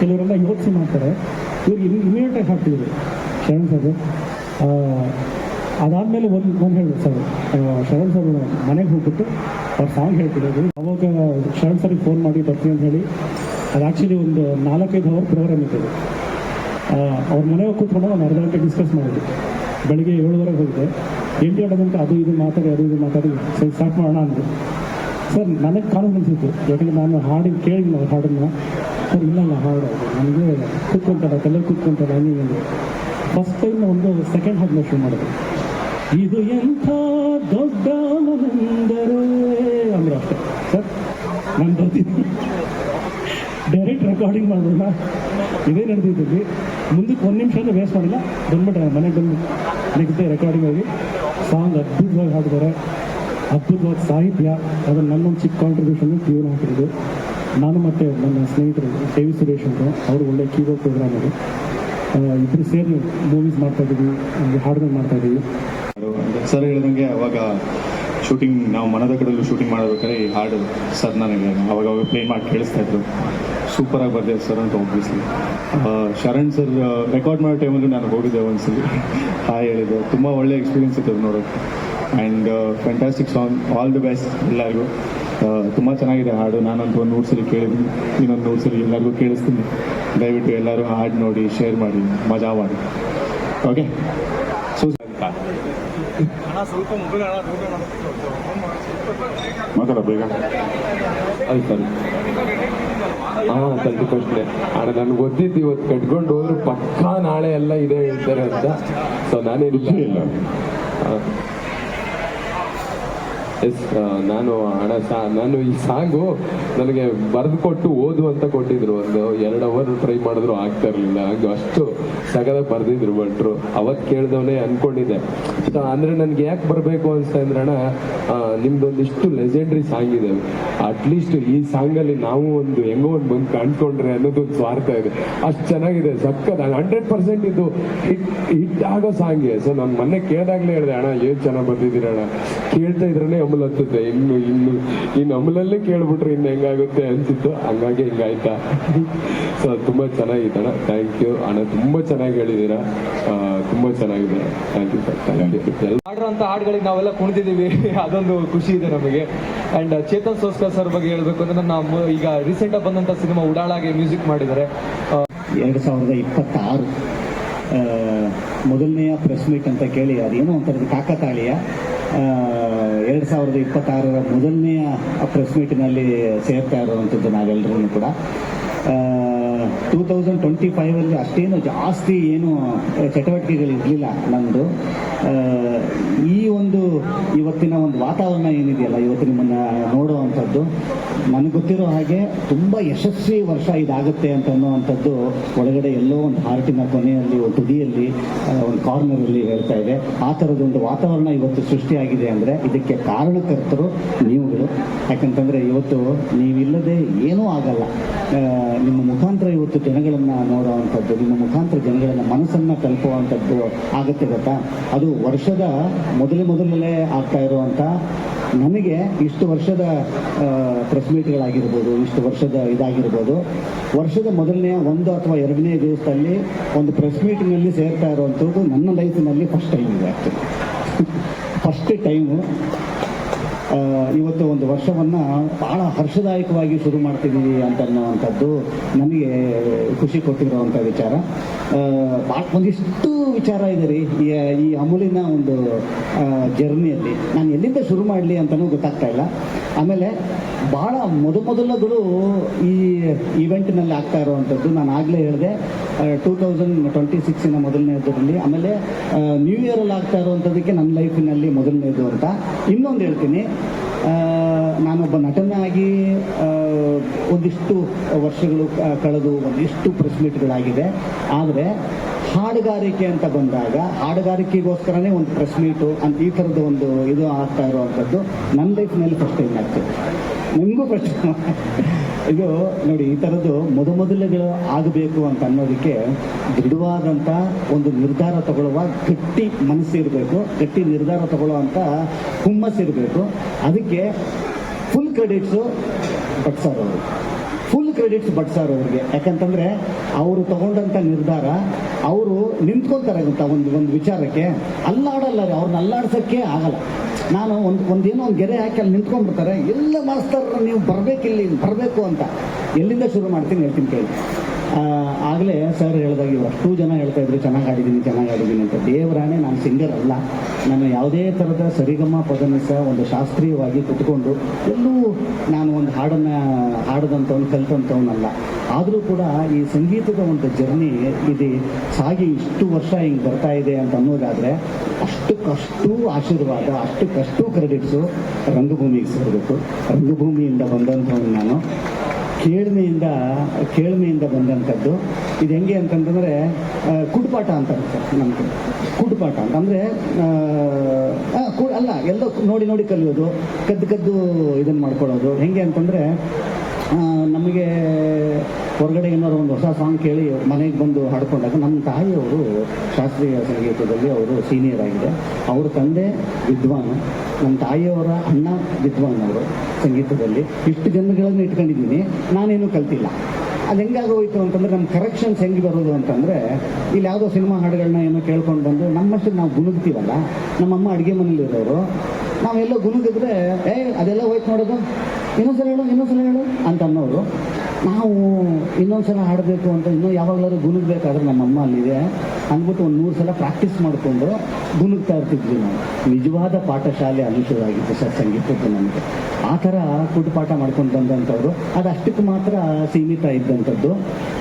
B: ಕೆಲವರೆಲ್ಲ ಯೋಚನೆ ಮಾಡ್ತಾರೆ. ಇವ್ರು ಇನ್ ಇಮಿಡಿಯೇಟಾಗಿ ಹಾಕ್ತಿದ್ರು ಶರಣ್ ಸರ್ ಅದಾದಮೇಲೆ ಒಂದು ಒಂದು ಹೇಳಿದ್ರು ಸರ್. ಶರಣ್ ಸರ್ ಮನೆಗೆ ಹೋಗ್ಬಿಟ್ಟು ಅವ್ರು ಸಾಂಗ್ ಹೇಳ್ತಿರೋದು. ಅವಾಗ ಶರಣ್ ಸರ್ಗೆ ಫೋನ್ ಮಾಡಿ ಬರ್ತೀನಿ ಅಂತ ಹೇಳಿ ಅದು ಆ್ಯಕ್ಚುಲಿ ಒಂದು ನಾಲ್ಕೈದು ಅವರ್ ಪ್ರೋಗ್ರಾಮ್ ಇರ್ತದೆ ಅವ್ರ ಮನೆಗೆ ಕೂತ್ಕೊಂಡು ಒಂದು ಅರ್ಧ ಗಂಟೆ ಡಿಸ್ಕಸ್ ಮಾಡಿದ್ವಿ ಬೆಳಿಗ್ಗೆ ಏಳುವರೆಗೆ ಹೋಗಿದೆ. ಎಂಟು ಗಂಟೆ ಅದು ಇದು ಮಾತಾಡಿ, ಅದು ಇದು ಮಾತಾಡಿ, ಸರಿ ಸ್ಟಾರ್ಟ್ ಮಾಡೋಣ ಅಂದರು. ಸರ್, ನನಗೆ ಇತ್ತು ಯಾಕಂದರೆ ನಾನು ಹಾಡಿನ ಕೇಳಿದ್ನ ಹಾಡನ್ನು ಸರ್, ಇಲ್ಲ ಹಾಡು ನನಗೆ ಕೂತ್ಕೊಂತಾರೆ ತಲೆ ಕೂತ್ಕೊಂತಾರೆ ಹಂಗೆ ಫಸ್ಟ್ ಟೈಮ್ ಒಂದು ಸೆಕೆಂಡ್ ಹಾಡ್ನ ಶುರು ಮಾಡಿದ್ರು ಇದು ಎಂಥ ದೊಡ್ಡ ಮನೆಂದರೆ? ಅಂದ್ರೆ ಅಷ್ಟೇ. ಸರ್, ನಾನು ಬರ್ತೀನಿ. ಡೈರೆಕ್ಟ್ ರೆಕಾರ್ಡಿಂಗ್ ಮಾಡೋಣ. ಇದೇ ನಡೆದಿದ್ದೀವಿ ಮುಂದಕ್ಕೆ ಒಂದು ನಿಮಿಷನೂ ವೇಸ್ಟ್ ಮಾಡಿಲ್ಲ. ಬಂದ್ಬಿಟ್ಟೆ ಮನೆಗೆ ಬಂದು ನೆಕ್ಸ್ಟ್ ಡೇ ರೆಕಾರ್ಡಿಂಗ್ ಆಗಿ ಸಾಂಗ್ ಅದ್ಭುತವಾಗಿ ಹಾಡಿದ್ದಾರೆ ಅದ್ಭುತವಾದ ಸಾಹಿತ್ಯ ಅದನ್ನು ನನ್ನೊಂದು ಚಿಕ್ಕ ಕಾಂಟ್ರಿಬ್ಯೂಷನ್ ಟ್ಯೂನ್ ಹಾಕಿರೋದು ನಾನು ಮತ್ತೆ ನನ್ನ ಸ್ನೇಹಿತರು ಕೆ ವಿ ಸುರೇಶ್ ಅಂತ ಅವರು ಒಳ್ಳೆ ಕೀಬೋರ್ಡ್ ಅದು ಇಬ್ಬರು ಸೇರಿ ಮೂವೀಸ್ ಮಾಡ್ತಾ ಇದ್ದೀವಿ ಹಾಡುಗಳು ಮಾಡ್ತಾ ಇದ್ದೀವಿ.
C: ಸರ್ ಹೇಳಿದಂಗೆ ಅವಾಗ ಶೂಟಿಂಗ್ ನಾವು ಮನದ ಕಡೆಯಲ್ಲೂ ಶೂಟಿಂಗ್ ಮಾಡಬೇಕಾದ್ರೆ ಈ ಹಾಡು ಸರ್ ನನಗೆ ಅವಾಗ ಅವಾಗ ಪ್ಲೇ ಮಾಡಿ ಕೇಳಿಸ್ತಾ ಇದ್ರು. ಸೂಪರಾಗಿ ಬರ್ದೆ ಸರ್ ಅಂತ ಶರಣ್ ಸರ್ ರೆಕಾರ್ಡ್ ಮಾಡೋ ಟೈಮಲ್ಲೂ ನಾನು ಹೋಗಿದ್ದೆ ಒಂದ್ಸಲಿ. ಹಾಯ್ ಹೇಳಿದೆ ತುಂಬ ಒಳ್ಳೆ ಎಕ್ಸ್ಪೀರಿಯನ್ಸ್ ಇತ್ತು ನೋಡೋಕ್ಕೆ and fantastic song all the best ಎಲ್ಲರಿಗೂ. ತುಂಬ ಚೆನ್ನಾಗಿದೆ ಹಾಡು. ನಾನಂತೂ ಒಂದು ನೂರು ಸಲ ಕೇಳಿದ್ದೀನಿ ಇನ್ನೊಂದು ನೂರು ಸಲ ಎಲ್ಲರಿಗೂ ಕೇಳಿಸ್ತೀನಿ. ದಯವಿಟ್ಟು ಎಲ್ಲರೂ ಹಾಡು ನೋಡಿ ಶೇರ್ ಮಾಡಿ. ಮಜಾ ಮಾಡಿ. ಓಕೆ ಸೊ
A: ಮಾತಾಡ ಬೇಗ?
D: ಆಯ್ತು ಸರಿ. ಹಾಂ ಫಸ್ಟ್ನೇ ಅಣ್ಣ ನನ್ಗೆ ಗೊತ್ತಿತ್ತು ಇವತ್ತು ಕಟ್ಕೊಂಡು ಹೋದ್ರೆ ಪಕ್ಕ ನಾಳೆ ಎಲ್ಲ ಇದೆ ಹೇಳ್ತಾರೆ ಅಂತ. ಸೊ ನಾನೇನಿಲ್ಲ.
A: ಇಲ್ಲ ಇಲ್ಲ.
D: ಎಸ್ ನಾನು ಹಣ ನಾನು ಈ ಸಾಂಗು ನನಗೆ ಬರೆದು ಕೊಟ್ಟು ಓದು ಅಂತ ಕೊಟ್ಟಿದ್ರು. ಒಂದು ಎರಡು ಅವರ್ ಟ್ರೈ ಮಾಡಿದ್ರು, ಆಗ್ತಾ ಇರಲಿಲ್ಲ. ಹಂಗೆ ಅಷ್ಟು ಸಗದ ಬರೆದಿದ್ರು ಭಟ್ರು. ಅವತ್ತು ಕೇಳ್ದವನೇ ಅನ್ಕೊಂಡಿದ್ದೆ. ಸೊ ಅಂದ್ರೆ ನನಗೆ ಯಾಕೆ ಬರಬೇಕು ಅನ್ಸ್ತಾ ಅಂದ್ರೆ ಅಣ್ಣ ನಿಮ್ದೊಂದಿಷ್ಟು ಲೆಜೆಂಡ್ರಿ ಸಾಂಗ್ ಇದೆ. ಅಟ್ಲೀಸ್ಟ್ ಈ ಸಾಂಗಲ್ಲಿ ನಾವು ಒಂದು ಹೆಂಗೋ ಒಂದು ಬಂದು ಕಾಣ್ಕೊಂಡ್ರೆ ಅನ್ನೋದೊಂದು ಸ್ವಾರ್ಥ ಇದೆ. ಅಷ್ಟು ಚೆನ್ನಾಗಿದೆ ಸಕ್ಕತ್ ಹಂಡ್ರೆಡ್ ಪರ್ಸೆಂಟ್ ಇದು ಹಿಟ್ ಹಿಟ್ ಆಗೋ ಸಾಂಗ್ ಸೊ ನಾನು ಮೊನ್ನೆ ಕೇಳಿದಾಗಲೇ ಹೇಳಿದೆ, ಅಣ್ಣ, ಏನು ಚೆನ್ನಾಗಿ ಬರ್ತಿದ್ದೀರ ಅಣ್ಣ? ಕೇಳ್ತಾ ಇದ್ರೇ ಅಮಲ್ ಹತ್ತುತ್ತೆ ಇನ್ನು ಇನ್ನು ಇನ್ನು ಅಮಲಲ್ಲೇ ಕೇಳ್ಬಿಟ್ರೆ ಇನ್ನು ಹೆಂಗಾಗುತ್ತೆ ಅನ್ಸಿತ್ತು ಹಂಗಾಗಿ ಹಿಂಗಾಯ್ತಾ? ಸೊ ತುಂಬಾ ಚೆನ್ನಾಗಿದೆ ಅಣ್ಣ. ಥ್ಯಾಂಕ್ ಯು ಅಣ್ಣ ತುಂಬಾ ಚೆನ್ನಾಗಿ ಹೇಳಿದೀರಾ ತುಂಬಾ ಚೆನ್ನಾಗಿದೆ. ಥ್ಯಾಂಕ್ ಯು ಸರ್
E: ಹಾಡಿರೋಂಥ ಹಾಡುಗಳಿಗೆ ನಾವೆಲ್ಲ ಕುಣಿದಿದ್ದೀವಿ. ಅದೊಂದು ಖುಷಿ ಇದೆ ನಮಗೆ. ಅಂಡ್ ಚೇತನ್ ಸೋಸ್ಕರ್ ಸರ್ ಬಗ್ಗೆ ಹೇಳಬೇಕು ಅಂದ್ರೆ ನಮ್ಮ ಈಗ ರೀಸೆಂಟ್ ಆಗಿ ಬಂದಂತ ಸಿನಿಮಾ ಉಡಾಳಾಗೆ ಮ್ಯೂಸಿಕ್ ಮಾಡಿದ್ದಾರೆ.
F: ಎರಡು ಸಾವಿರದ ಇಪ್ಪತ್ತಾರು ಮೊದಲನೆಯ ಪ್ರೆಸ್ ಮೀಟ್ ಅಂತ ಕೇಳಿ ಅದೇನೋ ಒಂಥರದ ಕಾಕತಾಳೀಯ. ಎರಡು ಸಾವಿರದ ಇಪ್ಪತ್ತಾರರ ಮೊದಲನೆಯ ಪ್ರೆಸ್ ಮೀಟಿನಲ್ಲಿ ಸೇರ್ತಾ ಇರುವಂಥದ್ದು ನಾವೆಲ್ಲರೂ ಕೂಡ. ಟೂ ತೌಸಂಡ್ ಟ್ವೆಂಟಿ ಫೈವಲ್ಲಿ ಅಷ್ಟೇನು ಜಾಸ್ತಿ ಏನು ಚಟುವಟಿಕೆಗಳಿರಲಿಲ್ಲ ನಮ್ಮದು ಈ ಒಂದು ಇವತ್ತಿನ ಒಂದು ವಾತಾವರಣ ಏನಿದೆಯಲ್ಲ, ಇವತ್ತು ನಿಮ್ಮನ್ನು ನೋಡುವಂಥದ್ದು, ನನಗೆ ಗೊತ್ತಿರೋ ಹಾಗೆ ತುಂಬ ಯಶಸ್ವಿ ವರ್ಷ ಇದಾಗುತ್ತೆ ಅಂತ ಅನ್ನುವಂಥದ್ದು ಒಳಗಡೆ ಎಲ್ಲೋ ಒಂದು ಹಾರ್ಟಿನ ಕೊನೆಯಲ್ಲಿ, ಒಂದು ತುದಿಯಲ್ಲಿ ಒಂದು ಕಾರ್ನರಲ್ಲಿ ಹೇಳ್ತಾ ಇದೆ. ಆ ಥರದೊಂದು ವಾತಾವರಣ ಇವತ್ತು ಸೃಷ್ಟಿಯಾಗಿದೆ ಅಂದರೆ ಇದಕ್ಕೆ ಕಾರಣಕರ್ತರು ನೀವುಗಳು. ಯಾಕಂತಂದರೆ ಇವತ್ತು ನೀವಿಲ್ಲದೆ ಏನೂ ಆಗಲ್ಲ. ನಿಮ್ಮ ಮುಖಾಂತರ ಇವತ್ತು ಜನಗಳನ್ನು ನೋಡುವಂಥದ್ದು, ನಿಮ್ಮ ಮುಖಾಂತರ ಜನಗಳನ್ನ ಮನಸ್ಸನ್ನು ತಲುಪುವಂಥದ್ದು ಆಗುತ್ತೆ ಗೊತ್ತಾ? ಅದು ವರ್ಷದ ಮೊದಲೇ ಮೊದಲನೇ ಆಗ್ತಾ ಇರುವಂಥ, ನಮಗೆ ಇಷ್ಟು ವರ್ಷದ ಪ್ರೆಸ್ ಮೀಟ್ಗಳಾಗಿರ್ಬೋದು ಇಷ್ಟು ವರ್ಷದ ಇದಾಗಿರ್ಬೋದು, ವರ್ಷದ ಮೊದಲನೇ ಒಂದು ಅಥವಾ ಎರಡನೇ ದಿವಸದಲ್ಲಿ ಒಂದು ಪ್ರೆಸ್ ಮೀಟ್ನಲ್ಲಿ ಸೇರ್ತಾ ಇರುವಂಥದ್ದು ನನ್ನ ಲೈಫಿನಲ್ಲಿ ಫಸ್ಟ್ ಟೈಮ್ ಇದೆ ಫಸ್ಟ್ ಟೈಮು ಇವತ್ತು ಒಂದು ವರ್ಷವನ್ನು ಭಾಳ ಹರ್ಷದಾಯಕವಾಗಿ ಶುರು ಮಾಡ್ತಿದ್ದೀವಿ ಅಂತ ಅನ್ನುವಂಥದ್ದು ನನಗೆ ಖುಷಿ ಕೊಟ್ಟಿರುವಂಥ ವಿಚಾರ. ಭಾಳ ಒಂದಿಷ್ಟು ವಿಚಾರ ಇದೆ ರೀ. ಈ ಅಮೂಲಿನ ಒಂದು ಜರ್ನಿಯಲ್ಲಿ ನಾನು ಎಲ್ಲಿಂದ ಶುರು ಮಾಡಲಿ ಅಂತಲೂ ಗೊತ್ತಾಗ್ತಾ ಇಲ್ಲ. ಆಮೇಲೆ ಭಾಳ ಮೊದಮೊದಲಗಳು ಈ ಈವೆಂಟ್ನಲ್ಲಿ ಆಗ್ತಾ ಇರುವಂಥದ್ದು ನಾನು ಆಗಲೇ ಹೇಳಿದೆ ಟೂ ತೌಸಂಡ್ ಟ್ವೆಂಟಿ ಸಿಕ್ಸಿನ ಮೊದಲನೇದರಲ್ಲಿ, ಆಮೇಲೆ ನ್ಯೂ ಇಯರಲ್ಲಿ ಆಗ್ತಾ ಇರುವಂಥದ್ದಕ್ಕೆ ನನ್ನ ಲೈಫಿನಲ್ಲಿ ಮೊದಲನೇದು ಅಂತ ಇನ್ನೊಂದು ಹೇಳ್ತೀನಿ. ನಾನೊಬ್ಬ ನಟನಾಗಿ ಒಂದಿಷ್ಟು ವರ್ಷಗಳು ಕಳೆದು ಒಂದಿಷ್ಟು ಪ್ರೆಸ್ ಮೀಟ್ಗಳಾಗಿದೆ ಆದರೆ ಹಾಡುಗಾರಿಕೆ ಅಂತ ಬಂದಾಗ, ಹಾಡುಗಾರಿಕೆಗೋಸ್ಕರನೇ ಒಂದು ಪ್ರೆಸ್ ಮೀಟು ಅಂತ ಈ ಥರದ ಒಂದು ಇದು ಆಗ್ತಾ ಇರುವಂಥದ್ದು ನನ್ನ ಲೈಫ್ನಲ್ಲಿ ಫಸ್ಟ್ ಟೈಮ್ ಆಗ್ತದೆ. ನಿಮಗೂ ಪ್ರಶ್ನೆ ಇದು ನೋಡಿ, ಈ ಥರದ್ದು ಮೊದಮೊದಲುಗಳು ಆಗಬೇಕು ಅಂತ ಅನ್ನೋದಕ್ಕೆ ದೃಢವಾದಂಥ ಒಂದು ನಿರ್ಧಾರ ತಗೊಳ್ಳುವ ಗಟ್ಟಿ ಮನಸ್ಸಿರಬೇಕು ಗಟ್ಟಿ ನಿರ್ಧಾರ ತಗೊಳ್ಳುವಂಥ ಹುಮ್ಮಸ್ಸಿರಬೇಕು ಅದಕ್ಕೆ ಫುಲ್ ಕ್ರೆಡಿಟ್ಸು ಭಟ್ಸರ್ ಅವರು. ಫುಲ್ ಕ್ರೆಡಿಟ್ಸ್ ಭಟ್ಸರ್ ಅವ್ರಿಗೆ. ಯಾಕಂತಂದ್ರೆ ಅವರು ತಗೊಂಡಂಥ ನಿರ್ಧಾರ, ಅವರು ನಿಂತ್ಕೊಳ್ತಾರೆ ಅಂತ ಒಂದು ಒಂದು ವಿಚಾರಕ್ಕೆ. ಅಲ್ಲಾಡಲ್ಲ ಅವ್ರನ್ನ ಅಲ್ಲಾಡ್ಸೋಕ್ಕೆ ಆಗಲ್ಲ. ನಾನು ಒಂದು ಒಂದೇನೋ ಒಂದು ಗೆರೆ ಹಾಕಿ ಅಲ್ಲಿ ನಿಂತ್ಕೊಂಡ್ಬಿಡ್ತಾರೆ. ಎಲ್ಲ ಮಾಸ್ತರ್ ನೀವು ಬರಬೇಕಿಲ್ಲಿ, ಬರಬೇಕು ಅಂತ. ಎಲ್ಲಿಂದ ಶುರು ಮಾಡ್ತೀನಿ ಹೇಳ್ತೀನಿ ಕೇಳಿ. ಆಗಲೇ ಸರ್ ಹೇಳಿದಾಗ ಅಷ್ಟು ಜನ ಹೇಳ್ತಾ ಇದ್ರು, ಚೆನ್ನಾಗಿ ಆಡಿದ್ದೀನಿ ಚೆನ್ನಾಗಿ ಆಡಿದ್ದೀನಿ ಅಂತ. ದೇವರಾಣೆ ನಾನು ಸಿಂಗರ್ ಅಲ್ಲ. ನಾನು ಯಾವುದೇ ಥರದ ಸರಿಗಮ ಸಹ ಒಂದು ಶಾಸ್ತ್ರೀಯವಾಗಿ ಕುತ್ಕೊಂಡು ಎಲ್ಲೂ ನಾನು ಒಂದು ಹಾಡನ್ನು, ಹಾಡದಂಥವ್ನು ಕಲ್ತಂಥವನ್ನಲ್ಲ ಆದರೂ ಕೂಡ ಈ ಸಂಗೀತದ ಒಂದು ಜರ್ನಿ ಇದು, ಸಾಗಿ ಇಷ್ಟು ವರ್ಷ ಹಿಂಗೆ ಬರ್ತಾ ಇದೆ ಅಂತ ಅನ್ನೋದಾದರೆ ಅಷ್ಟಕ್ಕಷ್ಟು ಆಶೀರ್ವಾದ ಅಷ್ಟಕ್ಕಷ್ಟು ಕ್ರೆಡಿಟ್ಸು ರಂಗಭೂಮಿಗೆ ಸೇರಬೇಕು. ರಂಗಭೂಮಿಯಿಂದ ಬಂದಂಥವ್ನು ನಾನು. ಕೇಳ್ಮೆಯಿಂದ ಕೇಳ್ಮೆಯಿಂದ ಬಂದಂಥದ್ದು. ಇದು ಹೆಂಗೆ ಅಂತಂತಂದರೆ ಕುಡ್ಪಾಟ ಅಂತ ನಮ್ಗೆ ನಮಗೆ. ಅಂತಂದ್ರೆ ಅಂತ. ಅಂದರೆ ಅಲ್ಲ, ಎಲ್ಲ ನೋಡಿ ನೋಡಿ ಕಲಿಯೋದು, ಕದ್ದು ಕದ್ದು ಇದನ್ನು ಮಾಡ್ಕೊಳ್ಳೋದು. ಹೆಂಗೆ ಅಂತಂದರೆ ನಮಗೆ ಹೊರಗಡೆ ಏನಾದ್ರು ಒಂದು ಹೊಸ ಸಾಂಗ್ ಕೇಳಿ ಮನೆಗೆ ಬಂದು ಹಾಡ್ಕೊಂಡಾಗ ನಮ್ಮ ತಾಯಿಯವರು ಶಾಸ್ತ್ರೀಯ ಸಂಗೀತದಲ್ಲಿ ಅವರು ಸೀನಿಯರ್ ಆಗಿದೆ. ಅವ್ರ ತಂದೆ ವಿದ್ವಾನ್ ನಮ್ಮ ತಾಯಿಯವರ ಅಣ್ಣ ವಿದ್ವಾನ್ ಅವರು ಸಂಗೀತದಲ್ಲಿ. ಇಷ್ಟು ಜನಗಳನ್ನು ಇಟ್ಕೊಂಡಿದ್ದೀನಿ, ನಾನೇನು ಕಲ್ತಿಲ್ಲ. ಅದು ಹೆಂಗಾಗೋಯ್ತು ಅಂತಂದ್ರೆ ನಮ್ಮ ಕರೆಕ್ಷನ್ಸ್ ಹೆಂಗೆ ಬರೋದು ಅಂತಂದರೆ, ಇಲ್ಲಿ ಯಾವುದೋ ಸಿನಿಮಾ ಹಾಡುಗಳನ್ನ ಏನೋ ಕೇಳ್ಕೊಂಡು ಬಂದು ನಮ್ಮಷ್ಟು ನಾವು ಗುಣಗ್ತೀವಲ್ಲ, ನಮ್ಮಮ್ಮ ಅಡುಗೆ ಮನೇಲಿರೋರು, ನಾವೆಲ್ಲೋ ಗುಣಗಿದ್ರೆ ಏ ಅದೆಲ್ಲ ಹೋಯ್ತು ನೋಡೋದು. ಇನ್ನೊಂದ್ಸಲ ಹೇಳು ಇನ್ನೊಂದ್ಸಲ ಹೇಳು ಅಂತ ಅನ್ನೋರು. ನಾವು ಇನ್ನೊಂದ್ಸಲ ಹಾಡಬೇಕು ಅಂತ ಇನ್ನೂ ಯಾವಾಗಲಾದ್ರೂ ಗುನುಗ್ಬೇಕಾದ್ರೆ ನಮ್ಮಮ್ಮ ಅಲ್ಲಿದೆ. ಅಂದ್ಬಿಟ್ಟು ಒಂದು ನೂರು ಸಲ ಪ್ರಾಕ್ಟೀಸ್ ಮಾಡಿಕೊಂಡು ಗುನುಗ್ತಾ ಇರ್ತಿದ್ವಿ ನಾವು. ನಿಜವಾದ ಪಾಠಶಾಲೆ ಅಲ್ಲಿ ಶುರುವಾಗಿತ್ತು ಸರ್ ಸಂಗೀತದ್ದು ನಮಗೆ. ಆ ಥರ ಪಾಠ ಮಾಡ್ಕೊಂಡು ಬಂದಂಥವ್ರು. ಅದು ಅಷ್ಟಕ್ಕೆ ಮಾತ್ರ ಸೀಮಿತ ಇದ್ದಂಥದ್ದು.